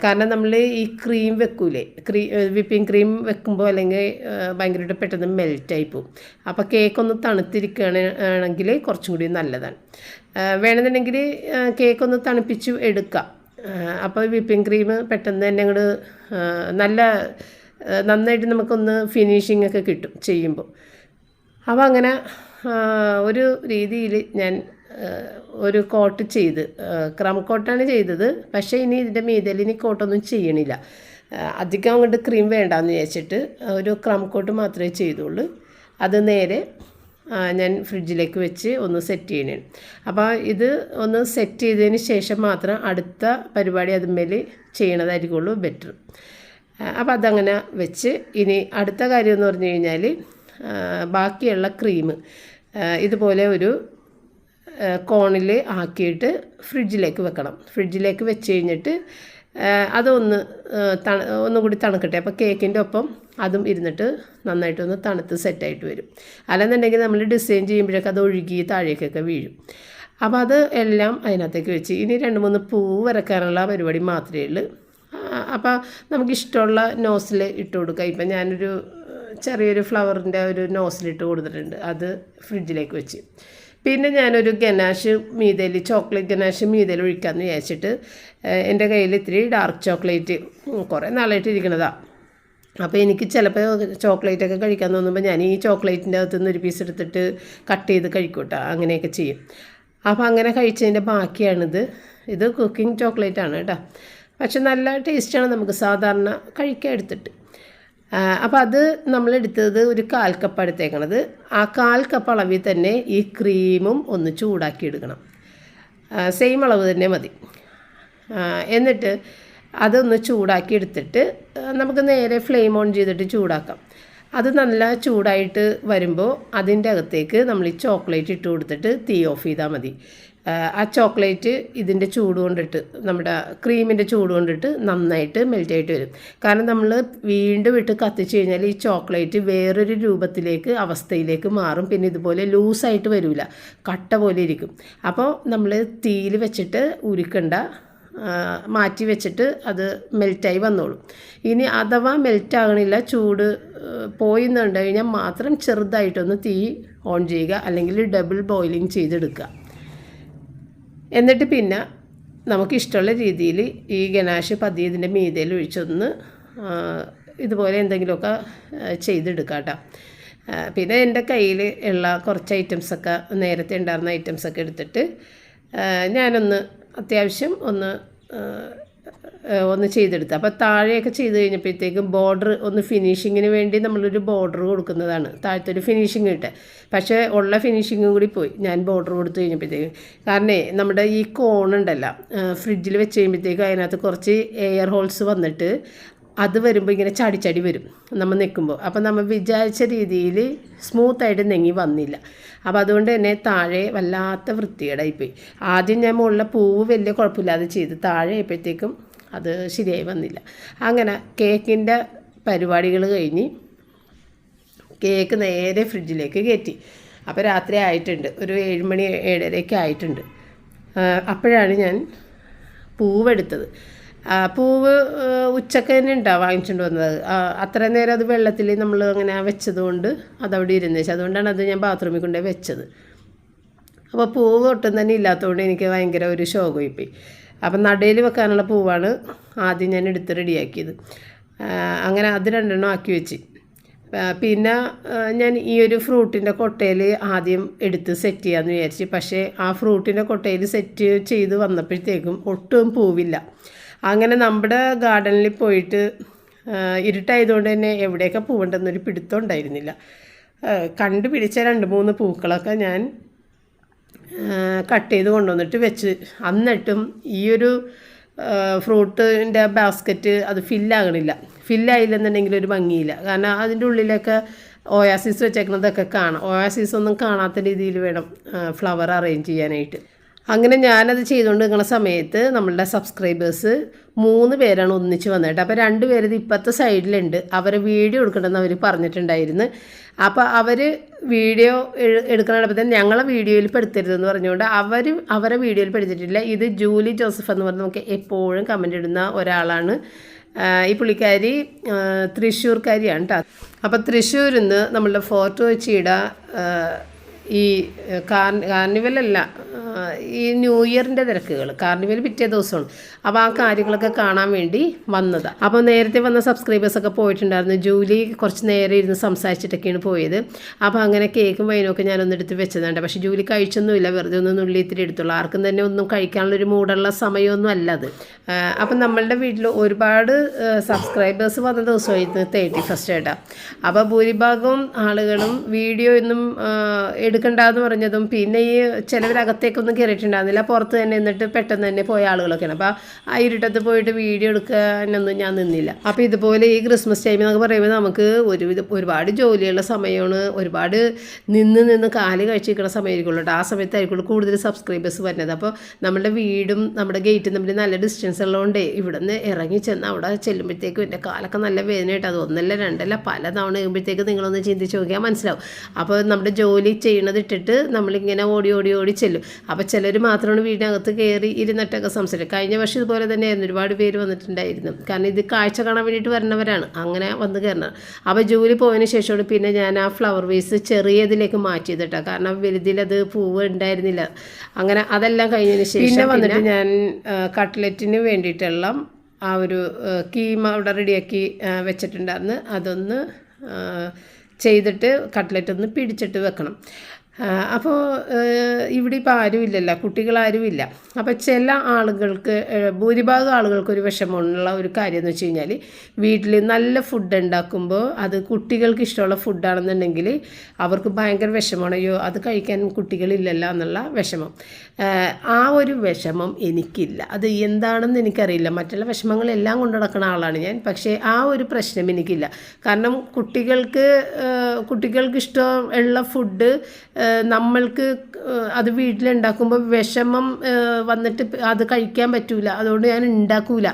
കാരണം നമ്മൾ ഈ ക്രീം വെക്കൂലേ. ക്രീ വിപ്പിംഗ് ക്രീം വെക്കുമ്പോൾ അല്ലെങ്കിൽ ഭയങ്കരമായിട്ട് പെട്ടെന്ന് മെൽറ്റായി പോവും. അപ്പോൾ കേക്ക് ഒന്ന് തണുത്തിരിക്കുകയാണെങ്കിൽ കുറച്ചും കൂടി നല്ലതാണ്. വേണമെന്നുണ്ടെങ്കിൽ കേക്കൊന്ന് തണുപ്പിച്ച് എടുക്കാം. അപ്പോൾ വിപ്പിംഗ് ക്രീം പെട്ടെന്ന് തന്നെ അങ്ങോട്ട് നല്ല നന്നായിട്ട് നമുക്കൊന്ന് ഫിനിഷിംഗ് ഒക്കെ കിട്ടും ചെയ്യുമ്പോൾ അപ്പോൾ അങ്ങനെ ഒരു രീതിയിൽ ഞാൻ ഒരു കോട്ട് ചെയ്ത് ക്രം കോട്ടാണ് ചെയ്തത്. പക്ഷേ ഇനി ഇതിന്റെ മീതയിൽ കോട്ടൊന്നും ചെയ്യണില്ല. അധികം അങ്ങോട്ട് ക്രീം വേണ്ടാന്ന് വിചാരിച്ചിട്ട് ഒരു ക്രം കോട്ട് മാത്രമേ ചെയ്തുള്ളൂ. അത് നേരെ ഞാൻ ഫ്രിഡ്ജിലേക്ക് വെച്ച് ഒന്ന് സെറ്റ് ചെയ്യണേ. അപ്പോൾ ഇത് ഒന്ന് സെറ്റ് ചെയ്തതിന് ശേഷം മാത്രം അടുത്ത പരിപാടി അതുമേൽ ചെയ്യണതായിരിക്കുള്ളൂ ബെറ്റർ. അപ്പോൾ അതങ്ങനെ വെച്ച് ഇനി അടുത്ത കാര്യം എന്ന് പറഞ്ഞു കഴിഞ്ഞാൽ ബാക്കിയുള്ള ക്രീം ഇതുപോലെ ഒരു കോണിൽ ആക്കിയിട്ട് ഫ്രിഡ്ജിലേക്ക് വെക്കണം. ഫ്രിഡ്ജിലേക്ക് വെച്ച് കഴിഞ്ഞിട്ട് അതൊന്ന് തണ ഒന്നുകൂടി തണുക്കട്ടെ. അപ്പോൾ കേക്കിന്റെ ഒപ്പം അതും ഇരുന്നിട്ട് നന്നായിട്ടൊന്ന് തണുത്ത് സെറ്റായിട്ട് വരും. അല്ലെന്നുണ്ടെങ്കിൽ നമ്മൾ ഡിസൈൻ ചെയ്യുമ്പോഴൊക്കെ അത് ഒഴുകി താഴേക്കൊക്കെ വീഴും. അപ്പോൾ അത് എല്ലാം അതിനകത്തേക്ക് വെച്ച് ഇനി രണ്ട് മൂന്ന് പൂ വരക്കാനുള്ള പരിപാടി മാത്രമേ ഉള്ളൂ. അപ്പോൾ നമുക്കിഷ്ടമുള്ള നോസിൽ ഇട്ട് കൊടുക്കുക ഇപ്പം ഞാനൊരു ചെറിയൊരു ഫ്ലവറിന്റെ ഒരു നോസിലിട്ട് കൊടുത്തിട്ടുണ്ട്. അത് ഫ്രിഡ്ജിലേക്ക് വെച്ച്. പിന്നെ ഞാനൊരു ഗനാഷ് മീതയിൽ ചോക്ലേറ്റ് ഗനാഷ് മീതയിൽ ഒഴിക്കാമെന്ന് വിചാരിച്ചിട്ട് എന്റെ കയ്യിൽ ഇത്തിരി ഡാർക്ക് ചോക്ലേറ്റ് കുറേ നാളായിട്ട് ഇരിക്കണതാണ് അപ്പോൾ എനിക്ക് ചിലപ്പോൾ ചോക്ലേറ്റൊക്കെ കഴിക്കാൻ തോന്നുമ്പോൾ ഞാൻ ഈ ചോക്ലേറ്റിന്റെ അകത്ത് നിന്ന് ഒരു പീസ് എടുത്തിട്ട് കട്ട് ചെയ്ത് കഴിക്കൂട്ടോ അങ്ങനെയൊക്കെ ചെയ്യും. അപ്പോൾ അങ്ങനെ കഴിച്ചതിന്റെ ബാക്കിയാണിത്. ഇത് കുക്കിംഗ് ചോക്ലേറ്റ് ആണ് കേട്ടോ. പക്ഷെ നല്ല ടേസ്റ്റാണ് നമുക്ക് സാധാരണ കഴിക്കാൻ എടുത്തിട്ട്. അപ്പോൾ അത് നമ്മൾ എടുത്തത് ഒരു കാൽ കപ്പ് എടുത്തേക്കണത്. ആ കാൽ കപ്പ് അളവിൽ തന്നെ ഈ ക്രീമും ഒന്ന് ചൂടാക്കി എടുക്കണം. സെയിം അളവ് തന്നെ മതി. എന്നിട്ട് അതൊന്ന് ചൂടാക്കി എടുത്തിട്ട് നമുക്ക് നേരെ ഫ്ലെയിം ഓൺ ചെയ്തിട്ട് ചൂടാക്കാം. അത് നല്ല ചൂടായിട്ട് വരുമ്പോൾ അതിന്റെ അകത്തേക്ക് നമ്മൾ ഈ ചോക്ലേറ്റ് ഇട്ട് കൊടുത്തിട്ട് തീ ഓഫ് ചെയ്താൽ മതി. ആ, ചോക്ലേറ്റ് ഇതിന്റെ ചൂട് കൊണ്ടിട്ട് നമ്മുടെ ക്രീമിന്റെ ചൂട് കൊണ്ടിട്ട് നന്നായിട്ട് മെൽറ്റ് ആയിട്ട് വരും. കാരണം നമ്മൾ വീണ്ടും ഇട്ട് കത്തിച്ച് കഴിഞ്ഞാൽ ഈ ചോക്ലേറ്റ് വേറൊരു രൂപത്തിലേക്ക് അവസ്ഥയിലേക്ക് മാറും. പിന്നെ ഇതുപോലെ ലൂസായിട്ട് വരില്ല കട്ട പോലെ ഇരിക്കും. അപ്പോൾ നമ്മൾ തീയിൽ വെച്ചിട്ട് ഉരുക്കണ്ട. മാറ്റി വെച്ചിട്ട് അത് മെൽറ്റായി വന്നോളും. ഇനി അഥവാ മെൽറ്റ് ആകണില്ല ചൂട് പോയി എന്ന് കണ്ടു കഴിഞ്ഞാൽ മാത്രം ചെറുതായിട്ടൊന്ന് തീ ഓൺ ചെയ്യുക. അല്ലെങ്കിൽ ഡബിൾ ബോയിലിംഗ് ചെയ്തെടുക്കുക. എന്നിട്ട് പിന്നെ നമുക്കിഷ്ടമുള്ള രീതിയിൽ ഈ ഗനാഷ് പതിയെ ഇതിന്റെ മീതയിൽ ഒഴിച്ചൊന്ന് ഇതുപോലെ എന്തെങ്കിലുമൊക്കെ ചെയ്തെടുക്കാം കേട്ടോ. പിന്നെ എന്റെ കയ്യിൽ ഉള്ള കുറച്ച് ഐറ്റംസൊക്കെ നേരത്തെ ഉണ്ടായിരുന്ന ഐറ്റംസൊക്കെ എടുത്തിട്ട് ഞാനൊന്ന് അത്യാവശ്യം ഒന്ന് ഒന്ന് ചെയ്തെടുത്ത്. അപ്പോൾ താഴെയൊക്കെ ചെയ്ത് കഴിഞ്ഞപ്പോഴത്തേക്കും ബോർഡർ ഒന്ന് ഫിനിഷിങ്ങിന് വേണ്ടി നമ്മളൊരു ബോർഡർ കൊടുക്കുന്നതാണ്. താഴത്തെ ഒരു ഫിനിഷിങ് കിട്ടുക പക്ഷേ ഉള്ള ഫിനിഷിങ്ങും കൂടി പോയി. ഞാൻ ബോർഡർ കൊടുത്തു കഴിഞ്ഞപ്പോഴത്തേക്കും. കാരണം നമ്മുടെ ഈ കോണുണ്ടല്ലോ ഫ്രിഡ്ജിൽ വെച്ച് കഴിയുമ്പോഴത്തേക്കും അതിനകത്ത് കുറച്ച് എയർ ഹോൾസ് വന്നിട്ട് അത് വരുമ്പോൾ ഇങ്ങനെ ചാടി ചാടി വരും. നമ്മൾ നിൽക്കുമ്പോൾ അപ്പോൾ നമ്മൾ വിചാരിച്ച രീതിയിൽ സ്മൂത്തായിട്ട് നെങ്ങി വന്നില്ല. അപ്പോൾ അതുകൊണ്ട് തന്നെ താഴെ വല്ലാത്ത വൃത്തികേടായിപ്പോയി. ആദ്യം ഞാൻ മുകളിലെ പൂവ് വലിയ കുഴപ്പമില്ലാതെ ചെയ്ത് താഴെ ആയപ്പോഴത്തേക്കും അത് ശരിയായി വന്നില്ല. അങ്ങനെ കേക്കിന്റെ പരിപാടികൾ കഴിഞ്ഞ് കേക്ക് നേരെ ഫ്രിഡ്ജിലേക്ക് കയറ്റി അപ്പോൾ രാത്രി ആയിട്ടുണ്ട്. ഒരു ഏഴുമണി ഏഴരയൊക്കെ ആയിട്ടുണ്ട്. അപ്പോഴാണ് ഞാൻ പൂവെടുത്തത്. പൂവ് ഉച്ചയ്ക്ക് തന്നെ ഉണ്ടാവും വാങ്ങിച്ചുകൊണ്ട് വന്നത്. അത്ര നേരം അത് വെള്ളത്തിൽ നമ്മൾ അങ്ങനെ വെച്ചതുകൊണ്ട് അതവിടെ ഇരുന്ന് വെച്ചു. അതുകൊണ്ടാണ് അത് ഞാൻ ബാത്റൂമിൽ കൊണ്ടുപോയി വെച്ചത്. അപ്പോൾ പൂവ് ഒട്ടും തന്നെ ഇല്ലാത്തതുകൊണ്ട് എനിക്ക് ഭയങ്കര ഒരു ശോകമായിപ്പോയി. അപ്പം നടയിൽ വെക്കാനുള്ള പൂവാണ് ആദ്യം ഞാൻ എടുത്ത് റെഡിയാക്കിയത്. അങ്ങനെ അത് രണ്ടെണ്ണം ആക്കി വെച്ച്. പിന്നെ ഞാൻ ഈ ഒരു ഫ്രൂട്ടിന്റെ കൊട്ടയിൽ ആദ്യം എടുത്ത് സെറ്റ് ചെയ്യാമെന്ന് വിചാരിച്ചു. പക്ഷേ ആ ഫ്രൂട്ടിന്റെ കൊട്ടയിൽ സെറ്റ് ചെയ്ത് വന്നപ്പോഴത്തേക്കും ഒട്ടും പൂവില്ല. അങ്ങനെ നമ്മുടെ ഗാർഡനിൽ പോയിട്ട് ഇരുട്ടായതുകൊണ്ട് തന്നെ എവിടെയൊക്കെ പൂവുണ്ടെന്നൊരു പിടുത്തം ഉണ്ടായിരുന്നില്ല. കണ്ടുപിടിച്ച രണ്ട് മൂന്ന് പൂക്കളൊക്കെ ഞാൻ കട്ട് ചെയ്ത് കൊണ്ടുവന്നിട്ട് വെച്ച്. എന്നിട്ടും ഈ ഒരു ഫ്രൂട്ടിന്റെ ബാസ്ക്കറ്റ് അത് ഫില്ലാകണില്ല ഫില്ലായില്ലെന്നുണ്ടെങ്കിൽ ഒരു ഭംഗിയില്ല. കാരണം അതിന്റെ ഉള്ളിലൊക്കെ ഓയാസിസ് വെച്ചേക്കുന്നതൊക്കെ കാണാം. ഓയാസിസ് ഒന്നും കാണാത്ത രീതിയിൽ വേണം ഫ്ലവർ അറേഞ്ച് ചെയ്യാനായിട്ട്. അങ്ങനെ ഞാനത് ചെയ്തുകൊണ്ട് നിങ്ങളുടെ സമയത്ത് നമ്മളുടെ സബ്സ്ക്രൈബേഴ്സ് മൂന്ന് പേരാണ് ഒന്നിച്ച് വന്നിട്ട്. അപ്പോൾ രണ്ട് പേര് ഇത് ഇപ്പോഴത്തെ സൈഡിലുണ്ട് അവരെ വീഡിയോ എടുക്കണമെന്ന് അവർ പറഞ്ഞിട്ടുണ്ടായിരുന്നു. അപ്പോൾ അവർ വീഡിയോ എടുക്കണപ്പോൾ തന്നെ ഞങ്ങളെ വീഡിയോയിൽ പെടുത്തരുതെന്ന് പറഞ്ഞുകൊണ്ട് അവർ അവരെ വീഡിയോയിൽ പെടുത്തിട്ടില്ല. ഇത് ജൂലി ജോസഫ് എന്ന് പറഞ്ഞ് നമുക്ക് എപ്പോഴും കമന്റ് ഇടുന്ന ഒരാളാണ്. ഈ പുള്ളിക്കാരി തൃശ്ശൂർക്കാരിയാണ് കേട്ടോ അപ്പോൾ തൃശ്ശൂരിൽ നിന്ന് നമ്മളുടെ ഫോർട്ട് കൊച്ചിയുടെ ഈ കാർ കാർണിവലല്ല ഈ ന്യൂ ഇയറിന്റെ തിരക്കുകൾ കാർണിവൽ പിറ്റേ ദിവസമാണ്. അപ്പോൾ ആ കാര്യങ്ങളൊക്കെ കാണാൻ വേണ്ടി വന്നതാണ് അപ്പോൾ നേരത്തെ വന്ന സബ്സ്ക്രൈബേഴ്സൊക്കെ പോയിട്ടുണ്ടായിരുന്നു. ജൂലി കുറച്ച് നേരെ ഇരുന്ന് സംസാരിച്ചിട്ടൊക്കെയാണ് പോയത്. അപ്പോൾ അങ്ങനെ കേക്കും വൈനൊക്കെ ഞാനൊന്ന് എടുത്ത് വെച്ചതുണ്ട് പക്ഷേ ജൂലി കഴിച്ചൊന്നുമില്ല. വെറുതെ ഒന്ന് നുള്ളി ഇത്തിരി എടുത്തുള്ളൂ. ആർക്കും തന്നെ ഒന്നും കഴിക്കാനുള്ളൊരു മൂടുള്ള സമയമൊന്നും അല്ല അത്. അപ്പം നമ്മളുടെ വീട്ടിൽ ഒരുപാട് സബ്സ്ക്രൈബേഴ്സ് വന്ന ദിവസമായിരുന്നു തേർട്ടി ഫസ്റ്റ് ആയിട്ടാണ് അപ്പോൾ ഭൂരിഭാഗവും ആളുകളും വീഡിയോ ഒന്നും എടുക്കണ്ടെന്ന് പറഞ്ഞതും പിന്നെ ഈ ചിലവരകത്തേക്കൊന്നും കയറിയിട്ടുണ്ടായിരുന്നില്ല പുറത്ത് തന്നെ നിന്നിട്ട് പെട്ടെന്ന് തന്നെ പോയ ആളുകളൊക്കെയാണ്. അപ്പോൾ ആ ഇരുട്ടത്ത് പോയിട്ട് വീഡിയോ എടുക്കാനൊന്നും ഞാൻ നിന്നില്ല. അപ്പോൾ ഇതുപോലെ ഈ ക്രിസ്മസ് ടൈം എന്നൊക്കെ പറയുമ്പോൾ നമുക്ക് ഒരു ഒരുപാട് ജോലിയുള്ള സമയമാണ്. ഒരുപാട് നിന്ന് നിന്ന് കാൽ കഴിച്ചിരിക്കുന്ന സമയമായിരിക്കുള്ളൂ ആ സമയത്തായിരിക്കുള്ളൂ കൂടുതൽ സബ്സ്ക്രൈബേഴ്സ് വരുന്നത്. അപ്പോൾ നമ്മുടെ വീടും നമ്മുടെ ഗേറ്റും തമ്മിൽ നല്ല ഡിസ്റ്റൻസ് ഉള്ളതുകൊണ്ട് ഇവിടെ നിന്ന് ഇറങ്ങി ചെന്ന് അവിടെ ചെല്ലുമ്പോഴത്തേക്കും എന്റെ കാലൊക്കെ നല്ല വേദനയായിട്ട്. അത് ഒന്നല്ല രണ്ടല്ല പല തവണ കഴിയുമ്പോഴത്തേക്ക് നിങ്ങളൊന്ന് ചിന്തിച്ച് നോക്കിയാൽ മനസ്സിലാവും. അപ്പോൾ നമ്മുടെ ജോലി ചെയ്യണത് ഇട്ടിട്ട് നമ്മളിങ്ങനെ ഓടി ഓടി ഓടി ചെല്ലും. അപ്പോൾ ചിലർ മാത്രമാണ് വീടിനകത്ത് കയറി ഇരുന്നിട്ടൊക്കെ സംസാരിക്കും കഴിഞ്ഞ വർഷം ഇതുപോലെ തന്നെയായിരുന്നു. ഒരുപാട് പേര് വന്നിട്ടുണ്ടായിരുന്നു. കാരണം ഇത് കാഴ്ച കാണാൻ വേണ്ടിയിട്ട് വരുന്നവരാണ് അങ്ങനെ വന്ന് കയറണം അപ്പോൾ ജോലി പോയതിന് ശേഷമാണ് പിന്നെ ഞാൻ ആ ഫ്ലവർ വേസ് ചെറിയതിലേക്ക് മാറ്റി കേട്ടോ കാരണം വലുതിലത് പൂവ് ഉണ്ടായിരുന്നില്ല. അങ്ങനെ അതെല്ലാം കഴിഞ്ഞതിന് ശേഷം പിന്നെ വന്നിട്ട് ഞാൻ കട്ട്ലറ്റിന് വേണ്ടിയിട്ടുള്ള ആ ഒരു കീമ അവിടെ റെഡിയാക്കി വെച്ചിട്ടുണ്ടായിരുന്നു. അതൊന്ന് ചെയ്തിട്ട് കട്ട്ലറ്റ് ഒന്ന് പിടിച്ചിട്ട് വെക്കണം. അപ്പോൾ ഇവിടെ ഇപ്പോൾ ആരുമില്ലല്ലോ കുട്ടികളാരുമില്ല. അപ്പോൾ ചില ആളുകൾക്ക് ഭൂരിഭാഗം ആളുകൾക്ക് ഒരു വിഷമമുള്ള ഒരു കാര്യം എന്ന് വെച്ച് കഴിഞ്ഞാൽ വീട്ടിൽ നല്ല ഫുഡ് ഉണ്ടാക്കുമ്പോൾ അത് കുട്ടികൾക്ക് ഇഷ്ടമുള്ള ഫുഡാണെന്നുണ്ടെങ്കിൽ അവർക്ക് ഭയങ്കര വിഷമമാണ്. അയ്യോ അത് കഴിക്കാൻ കുട്ടികളില്ലല്ലോ എന്നുള്ള വിഷമം. ആ, ഒരു വിഷമം എനിക്കില്ല. അത് എന്താണെന്ന് എനിക്കറിയില്ല. മറ്റുള്ള വിഷമങ്ങളെല്ലാം കൊണ്ടു നടക്കുന്ന ആളാണ് ഞാൻ. പക്ഷേ ആ ഒരു പ്രശ്നം എനിക്കില്ല. കാരണം കുട്ടികൾക്ക് കുട്ടികൾക്ക് ഇഷ്ടമുള്ള ഫുഡ് നമ്മൾക്ക് അത് വീട്ടിലുണ്ടാക്കുമ്പോൾ വിഷമം വന്നിട്ട് അത് കഴിക്കാൻ പറ്റൂല. അതുകൊണ്ട് ഞാൻ ഉണ്ടാക്കൂല.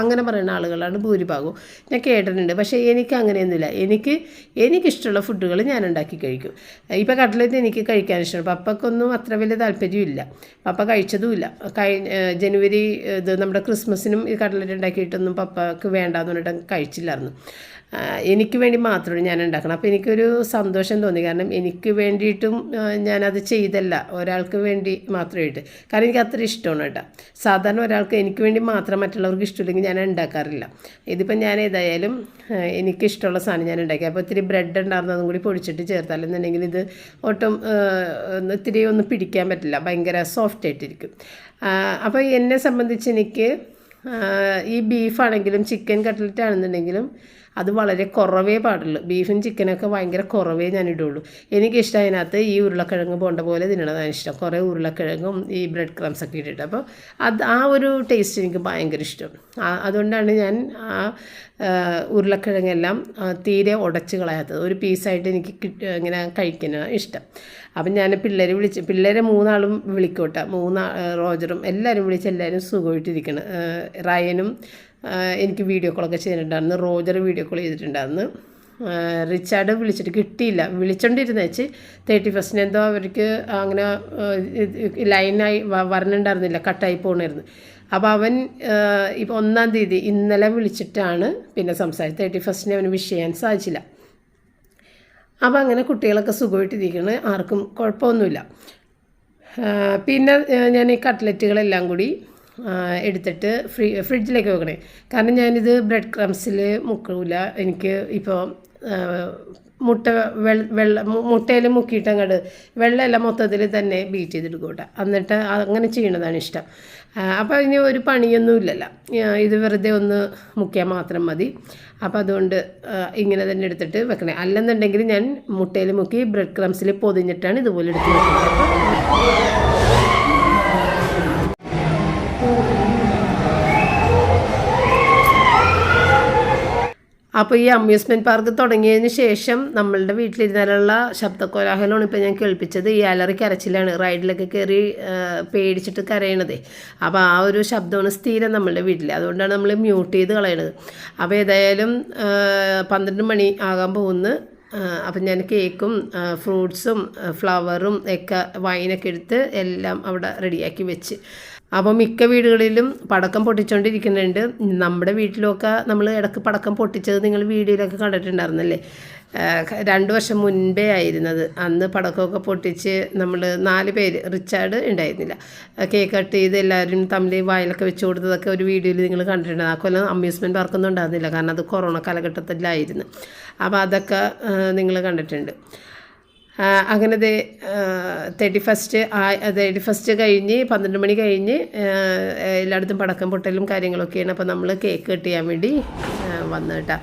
അങ്ങനെ പറയുന്ന ആളുകളാണ് ഭൂരിഭാഗവും. ഞാൻ കേട്ടിട്ടുണ്ട്. പക്ഷേ എനിക്ക് അങ്ങനെയൊന്നുമില്ല. എനിക്ക് എനിക്കിഷ്ടമുള്ള ഫുഡുകൾ ഞാൻ ഉണ്ടാക്കി കഴിക്കും. ഇപ്പോൾ കട്ട്ലറ്റ് എനിക്ക് കഴിക്കാൻ ഇഷ്ടമാണ്. പപ്പക്കൊന്നും അത്ര വലിയ താല്പര്യമില്ല. പപ്പ കഴിച്ചതുമില്ല. കഴിഞ്ഞ ജനുവരി ഇത് നമ്മുടെ ക്രിസ്മസിനും ഈ കട്ട്ലറ്റ് ഉണ്ടാക്കിയിട്ടൊന്നും പപ്പക്ക് വേണ്ടാന്ന് പറഞ്ഞിട്ട് കഴിച്ചില്ലായിരുന്നു. എനിക്ക് വേണ്ടി മാത്രമാണ് ഞാൻ ഉണ്ടാക്കണം അപ്പോൾ എനിക്കൊരു സന്തോഷം തോന്നി. കാരണം എനിക്ക് വേണ്ടിയിട്ടും ഞാനത് ചെയ്തല്ല. ഒരാൾക്ക് വേണ്ടി മാത്രമായിട്ട്. കാരണം എനിക്ക് അത്ര ഇഷ്ടമാണ് കേട്ടോ. സാധാരണ ഒരാൾക്ക് എനിക്ക് വേണ്ടി മാത്രം മറ്റുള്ളവർക്ക് ഇഷ്ടമില്ലെങ്കിൽ ഞാൻ ഉണ്ടാക്കാറില്ല. ഇതിപ്പോൾ ഞാൻ ഏതായാലും എനിക്കിഷ്ടമുള്ള സാധനം ഞാൻ ഉണ്ടാക്കി. അപ്പോൾ ഇത്തിരി ബ്രെഡ് ഉണ്ടായിരുന്നു അതും കൂടി പൊടിച്ചിട്ട് ചേർത്താലെന്നുണ്ടെങ്കിൽ ഇത് ഒട്ടും ഇത്തിരി ഒന്നും പിടിക്കാൻ പറ്റില്ല. ഭയങ്കര സോഫ്റ്റ് ആയിട്ടിരിക്കും. അപ്പോൾ എന്നെ സംബന്ധിച്ച് എനിക്ക് ഈ ബീഫാണെങ്കിലും ചിക്കൻ കട്ട്ലറ്റ് ആണെന്നുണ്ടെങ്കിലും അത് വളരെ കുറവേ പാടുള്ളൂ. ബീഫും ചിക്കനൊക്കെ ഭയങ്കര കുറവേ ഞാൻ ഇടുള്ളൂ. എനിക്കിഷ്ടം അതിനകത്ത് ഈ ഉരുളക്കിഴങ്ങ് പോണ്ട പോലെ തിന്നണതാണ് ഇഷ്ടം. കുറേ ഉരുളക്കിഴങ്ങും ഈ ബ്രെഡ് ക്രംസ് ഒക്കെ ഇട്ടിട്ട്. അപ്പോൾ അത് ആ ഒരു ടേസ്റ്റ് എനിക്ക് ഭയങ്കര ഇഷ്ടം. അതുകൊണ്ടാണ് ഞാൻ ആ ഉരുളക്കിഴങ്ങെല്ലാം തീരെ ഉടച്ച് കളയാത്തത്. ഒരു പീസായിട്ട് എനിക്ക് കിട്ട ഇങ്ങനെ കഴിക്കുന്ന ഇഷ്ടം. അപ്പം ഞാൻ പിള്ളേരെ വിളിച്ച് പിള്ളേരെ മൂന്നാളും വിളിക്കോട്ടെ മൂന്നാ റോജറും എല്ലാവരും വിളിച്ച് എല്ലാവരും സുഖമായിട്ടിരിക്കണം. റയനും എനിക്ക് വീഡിയോ കോളൊക്കെ ചെയ്തിട്ടുണ്ടായിരുന്നു റോജർ വീഡിയോ കോൾ ചെയ്തിട്ടുണ്ടായിരുന്നു റിച്ചാർഡ് വിളിച്ചിട്ട് കിട്ടിയില്ല. വിളിച്ചോണ്ടിരുന്ന വെച്ച് തേർട്ടി ഫസ്റ്റിന് എന്തോ അവർക്ക് അങ്ങനെ ലൈനായി വരണുണ്ടായിരുന്നില്ല. കട്ടായി പോകണമായിരുന്നു അപ്പോൾ അവൻ ഇപ്പോൾ ഒന്നാം തീയതി ഇന്നലെ വിളിച്ചിട്ടാണ് പിന്നെ സംസാരിച്ചത്. തേർട്ടി ഫസ്റ്റിന് അവന് വിഷ് ചെയ്യാൻ സാധിച്ചില്ല. അപ്പോൾ അങ്ങനെ കുട്ടികളൊക്കെ സുഖമായിട്ടിരിക്കുന്നത് ആർക്കും കുഴപ്പമൊന്നുമില്ല. പിന്നെ ഞാൻ ഈ കട്ട്ലറ്റുകളെല്ലാം കൂടി എടുത്തിട്ട് ഫ്രീ ഫ്രിഡ്ജിലേക്ക് വെക്കണേ. കാരണം ഞാനിത് ബ്രെഡ് ക്രംസിൽ മുക്കൂല. എനിക്ക് ഇപ്പോൾ മുട്ട വെള്ള മുട്ടയിൽ മുക്കിയിട്ട് അങ്ങോട്ട് വെള്ളമെല്ലാം മൊത്തത്തിൽ തന്നെ ബീറ്റ് ചെയ്തെടുക്കും കേട്ടോ. എന്നിട്ട് അങ്ങനെ ചെയ്യണതാണ് ഇഷ്ടം. അപ്പോൾ ഇനി ഒരു പണിയൊന്നും ഇല്ലല്ലോ. ഇത് വെറുതെ ഒന്ന് മുക്കിയാൽ മാത്രം മതി. അപ്പോൾ അതുകൊണ്ട് ഇങ്ങനെ തന്നെ എടുത്തിട്ട് വെക്കണേ. അല്ലെന്നുണ്ടെങ്കിൽ ഞാൻ മുട്ടയിൽ മുക്കി ബ്രെഡ് ക്രംസിൽ പൊതിഞ്ഞിട്ടാണ് ഇതുപോലെ എടുത്ത് വെക്കുന്നത് അപ്പോൾ ഈ അമ്യൂസ്മെന്റ് പാർക്ക് തുടങ്ങിയതിന് ശേഷം നമ്മളുടെ വീട്ടിലിരുന്നാലുള്ള ശബ്ദകോലാഹലമാണ് ഇപ്പോൾ ഞാൻ കേൾപ്പിച്ചത്. ഈ അലറി കരച്ചിലാണ് റൈഡിലൊക്കെ കയറി പേടിച്ചിട്ട് കരയണതേ. അപ്പോൾ ആ ഒരു ശബ്ദമാണ് സ്ഥിരം നമ്മളുടെ വീട്ടിൽ അതുകൊണ്ടാണ് നമ്മൾ മ്യൂട്ട് ചെയ്ത് കളയണത്. അപ്പോൾ ഏതായാലും പന്ത്രണ്ട് മണി ആകാൻ പോകുന്നു. അപ്പം ഞാൻ കേക്കും ഫ്രൂട്ട്സും ഫ്ലവറും ഒക്കെ വൈനൊക്കെ എടുത്ത് എല്ലാം അവിടെ റെഡിയാക്കി വെച്ച്. അപ്പോൾ മിക്ക വീടുകളിലും പടക്കം പൊട്ടിച്ചുകൊണ്ടിരിക്കുന്നുണ്ട് നമ്മുടെ വീട്ടിലൊക്കെ നമ്മൾ ഇടയ്ക്ക് പടക്കം പൊട്ടിച്ചത് നിങ്ങൾ വീഡിയോയിലൊക്കെ കണ്ടിട്ടുണ്ടായിരുന്നല്ലേ? രണ്ട് വർഷം മുൻപേ ആയിരുന്നത്. അന്ന് പടക്കമൊക്കെ പൊട്ടിച്ച് നമ്മൾ നാല് പേര് റിച്ചാർഡ് ഉണ്ടായിരുന്നില്ല. കേക്ക് കട്ട് ചെയ്ത് എല്ലാവരും തമ്മിൽ വായിലൊക്കെ വെച്ച് കൊടുത്തതൊക്കെ ഒരു വീഡിയോയിൽ നിങ്ങൾ കണ്ടിട്ടുണ്ട്. ആ കൊല്ലം അമ്യൂസ്മെന്റ് പാർക്കൊന്നും ഉണ്ടായിരുന്നില്ല. കാരണം അത് കൊറോണ കാലഘട്ടത്തിലായിരുന്നു. അപ്പോൾ അതൊക്കെ നിങ്ങൾ കണ്ടിട്ടുണ്ട്. അങ്ങനെ തേർട്ടി ഫസ്റ്റ് തേർട്ടി ഫസ്റ്റ് കഴിഞ്ഞ് പന്ത്രണ്ട് മണി കഴിഞ്ഞ് എല്ലായിടത്തും പടക്കം പൊട്ടലും കാര്യങ്ങളൊക്കെയാണ്. അപ്പോൾ നമ്മൾ കേക്ക് കട്ട് ചെയ്യാൻ വേണ്ടി വന്നു കേട്ടോ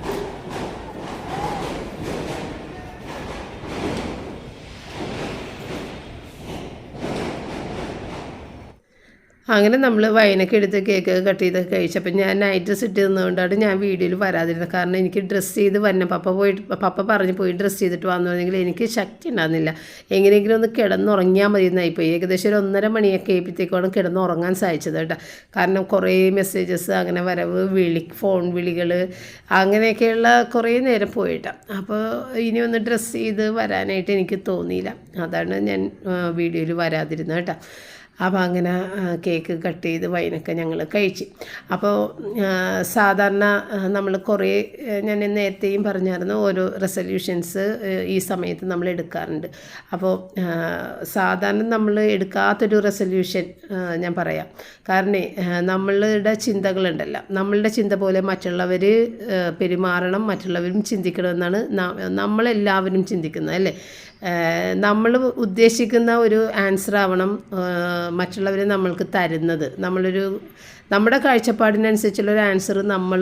അങ്ങനെ നമ്മൾ വൈനൊക്കെ എടുത്ത് കേക്ക് കട്ട് ചെയ്തൊക്കെ കഴിച്ചപ്പോൾ ഞാൻ നൈറ്റ് ഡ്രസ്സ് ഇട്ട് നിന്നുകൊണ്ടാണ് ഞാൻ വീഡിയോയിൽ വരാതിരുന്നത്. കാരണം എനിക്ക് ഡ്രസ്സ് ചെയ്ത് വന്ന പപ്പ പോയിട്ട് പപ്പ പറഞ്ഞ് പോയി ഡ്രസ്സ് ചെയ്തിട്ട് വന്നുണ്ടെങ്കിൽ എനിക്ക് ശക്തി ഉണ്ടാകുന്നില്ല എങ്ങനെയെങ്കിലും ഒന്ന് കിടന്നുറങ്ങിയാൽ മതി എന്നായിപ്പോയി ഏകദേശം ഒരു ഒന്നര മണിയൊക്കെ ആയപ്പോഴത്തേക്കാണ് കിടന്നുറങ്ങാൻ സാധിച്ചത് കേട്ടോ. കാരണം കുറേ മെസ്സേജസ് അങ്ങനെ വരവ് വിളി ഫോൺ വിളികൾ അങ്ങനെയൊക്കെയുള്ള കുറേ നേരം പോയിട്ടാണ് അപ്പോൾ ഇനി ഒന്ന് ഡ്രസ്സ് ചെയ്ത് വരാനായിട്ട് എനിക്ക് തോന്നിയില്ല. അതാണ് ഞാൻ വീഡിയോയിൽ വരാതിരുന്നത് കേട്ടോ. അപ്പോൾ അങ്ങനെ കേക്ക് കട്ട് ചെയ്ത് വൈനൊക്കെ ഞങ്ങൾ കഴിച്ചു. അപ്പോൾ സാധാരണ നമ്മൾ കുറേ ഞാൻ നേരത്തെയും പറഞ്ഞായിരുന്നു ഓരോ റെസൊല്യൂഷൻസ് ഈ സമയത്ത് നമ്മൾ എടുക്കാറുണ്ട്. അപ്പോൾ സാധാരണ നമ്മൾ എടുക്കാത്തൊരു റെസൊല്യൂഷൻ ഞാൻ പറയാം. കാരണം നമ്മളുടെ ചിന്തകളുണ്ടല്ലോ. നമ്മളുടെ ചിന്ത പോലെ മറ്റുള്ളവർ പെരുമാറണം മറ്റുള്ളവരും ചിന്തിക്കണമെന്നാണ് നമ്മളെല്ലാവരും ചിന്തിക്കുന്നത് അല്ലേ? നമ്മൾ ഉദ്ദേശിക്കുന്ന ഒരു ആൻസർ ആവണം മറ്റുള്ളവർ നമ്മൾക്ക് തരുന്നത്. നമ്മളൊരു നമ്മുടെ കാഴ്ചപ്പാടിനനുസരിച്ചുള്ള ഒരു ആൻസർ നമ്മൾ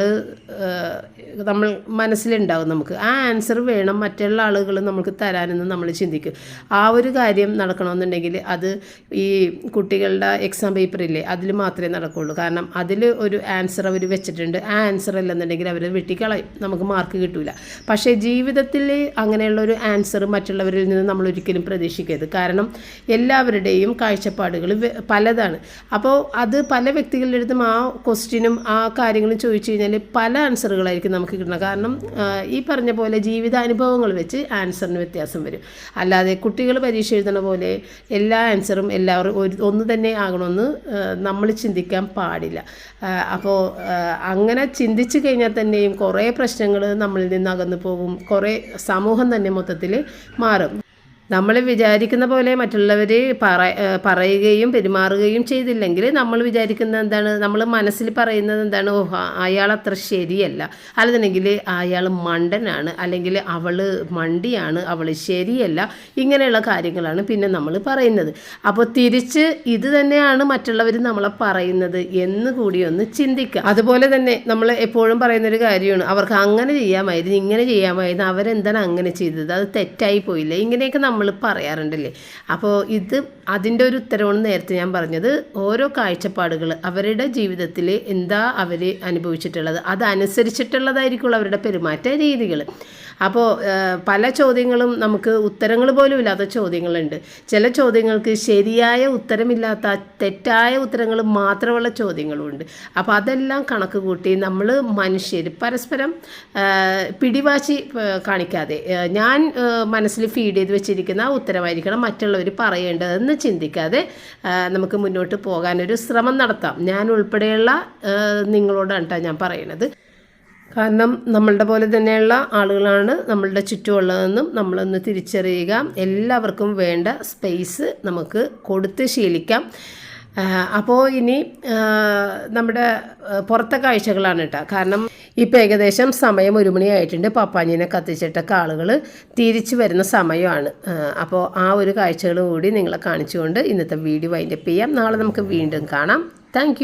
നമ്മൾ മനസ്സിലുണ്ടാവും നമുക്ക്. ആ ആൻസർ വേണം മറ്റുള്ള ആളുകൾ നമുക്ക് തരാനെന്ന് നമ്മൾ ചിന്തിക്കും. ആ ഒരു കാര്യം നടക്കണമെന്നുണ്ടെങ്കിൽ അത് ഈ കുട്ടികളുടെ എക്സാം പേപ്പറില്ലേ അതിൽ മാത്രമേ നടക്കുകയുള്ളൂ. കാരണം അതിൽ ഒരു ആൻസർ അവർ വെച്ചിട്ടുണ്ട്. ആ ആൻസർ അല്ലെന്നുണ്ടെങ്കിൽ അവർ വെട്ടിക്കളയും. നമുക്ക് മാർക്ക് കിട്ടില്ല പക്ഷേ ജീവിതത്തിൽ അങ്ങനെയുള്ള ഒരു ആൻസർ മറ്റുള്ളവരിൽ നിന്ന് നമ്മൾ ഒരിക്കലും പ്രതീക്ഷിക്കരുത്. കാരണം എല്ലാവരുടെയും കാഴ്ചപ്പാടുകൾ പലതാണ്. അപ്പോൾ അത് പല വ്യക്തികളുടെ അടുത്തും ആ ക്വസ്റ്റ്യനും ആ കാര്യങ്ങളും ചോദിച്ചു കഴിഞ്ഞാൽ പല ആൻസറുകളായിരിക്കും നമുക്ക് കിട്ടുന്നത്. കാരണം ഈ പറഞ്ഞ പോലെ ജീവിതാനുഭവങ്ങൾ വെച്ച് ആൻസറിന് വ്യത്യാസം വരും. അല്ലാതെ കുട്ടികൾ പരീക്ഷ എഴുതുന്ന പോലെ എല്ലാ ആൻസറും എല്ലാവരും ഒരു ഒന്ന് തന്നെ ആകണമെന്ന് നമ്മൾ ചിന്തിക്കാൻ പാടില്ല. അപ്പോൾ അങ്ങനെ ചിന്തിച്ചു കഴിഞ്ഞാൽ തന്നെയും കുറേ പ്രശ്നങ്ങൾ നമ്മളിൽ നിന്ന് അകന്നു പോകും. കുറേ സമൂഹം തന്നെ മൊത്തത്തിൽ മാറും. നമ്മൾ വിചാരിക്കുന്ന പോലെ മറ്റുള്ളവർ പറ പറയുകയും പെരുമാറുകയും ചെയ്തില്ലെങ്കിൽ നമ്മൾ വിചാരിക്കുന്ന എന്താണ് നമ്മൾ മനസ്സിൽ പറയുന്നത് എന്താണ് ഓ ആ- അയാൾ അത്ര ശരിയല്ല. അല്ലെന്നുണ്ടെങ്കിൽ അയാൾ മണ്ടനാണ് അല്ലെങ്കിൽ അവൾ മണ്ടിയാണ് അവൾ ശരിയല്ല ഇങ്ങനെയുള്ള കാര്യങ്ങളാണ് പിന്നെ നമ്മൾ പറയുന്നത്. അപ്പോൾ തിരിച്ച് ഇത് തന്നെയാണ് മറ്റുള്ളവർ നമ്മളെ പറയുന്നത് എന്ന് കൂടി ഒന്ന് ചിന്തിക്കുക. അതുപോലെ തന്നെ നമ്മൾ എപ്പോഴും പറയുന്നൊരു കാര്യമാണ് അവർക്ക് അങ്ങനെ ചെയ്യാമായിരുന്നു ഇങ്ങനെ ചെയ്യാമായിരുന്നു അവരെന്താണ് അങ്ങനെ ചെയ്തത് അത് തെറ്റായി പോയില്ല ഇങ്ങനെയൊക്കെ നമ്മൾ പറയാറുണ്ടല്ലേ? അപ്പോൾ ഇത് അതിന്റെ ഒരു ഉത്തരവാണ് നേരത്തെ ഞാൻ പറഞ്ഞത്. ഓരോ കാഴ്ചപ്പാടുകൾ അവരുടെ ജീവിതത്തിൽ എന്താ അവർ അനുഭവിച്ചിട്ടുള്ളത്? അതനുസരിച്ചിട്ടുള്ളതായിരിക്കുള്ളൂ അവരുടെ പെരുമാറ്റ രീതികൾ അപ്പോൾ പല ചോദ്യങ്ങളും നമുക്ക് ഉത്തരങ്ങൾ പോലും ഇല്ലാത്ത ചോദ്യങ്ങളുണ്ട്. ചില ചോദ്യങ്ങൾക്ക് ശരിയായ ഉത്തരമില്ലാത്ത തെറ്റായ ഉത്തരങ്ങൾ മാത്രമുള്ള ചോദ്യങ്ങളുമുണ്ട് അപ്പോൾ അതെല്ലാം കണക്ക് കൂട്ടി നമ്മൾ മനുഷ്യർ പരസ്പരം പിടിവാശി കാണിക്കാതെ ഞാൻ മനസ്സിൽ ഫീഡ് ചെയ്ത് വെച്ചിരിക്കുന്ന ആ ഉത്തരമായിരിക്കണം മറ്റുള്ളവർ പറയേണ്ടതെന്ന് ചിന്തിക്കാതെ നമുക്ക് മുന്നോട്ട് പോകാനൊരു ശ്രമം നടത്താം. ഞാൻ ഉൾപ്പെടെയുള്ള നിങ്ങളോടാണ് കേട്ടോ ഞാൻ പറയണത്. കാരണം നമ്മളുടെ പോലെ തന്നെയുള്ള ആളുകളാണ് നമ്മളുടെ ചുറ്റുമുള്ളതെന്നും നമ്മളൊന്ന് തിരിച്ചറിയുക. എല്ലാവർക്കും വേണ്ട സ്പേസ് നമുക്ക് കൊടുത്ത് ശീലിക്കാം. അപ്പോൾ ഇനി നമ്മുടെ പുറത്തെ കാഴ്ചകളാണ് കേട്ടോ കാരണം ഇപ്പോൾ ഏകദേശം സമയം ഒരു മണിയായിട്ടുണ്ട്. പപ്പാഞ്ഞിനെ കത്തിച്ചിട്ടൊക്കെ ആളുകൾ തിരിച്ചു വരുന്ന സമയമാണ്. അപ്പോൾ ആ ഒരു കാഴ്ചകൾ കൂടി നിങ്ങളെ കാണിച്ചുകൊണ്ട് ഇന്നത്തെ വീഡിയോ വൈൻഡപ്പ് ചെയ്യാം. നാളെ നമുക്ക് വീണ്ടും കാണാം. താങ്ക്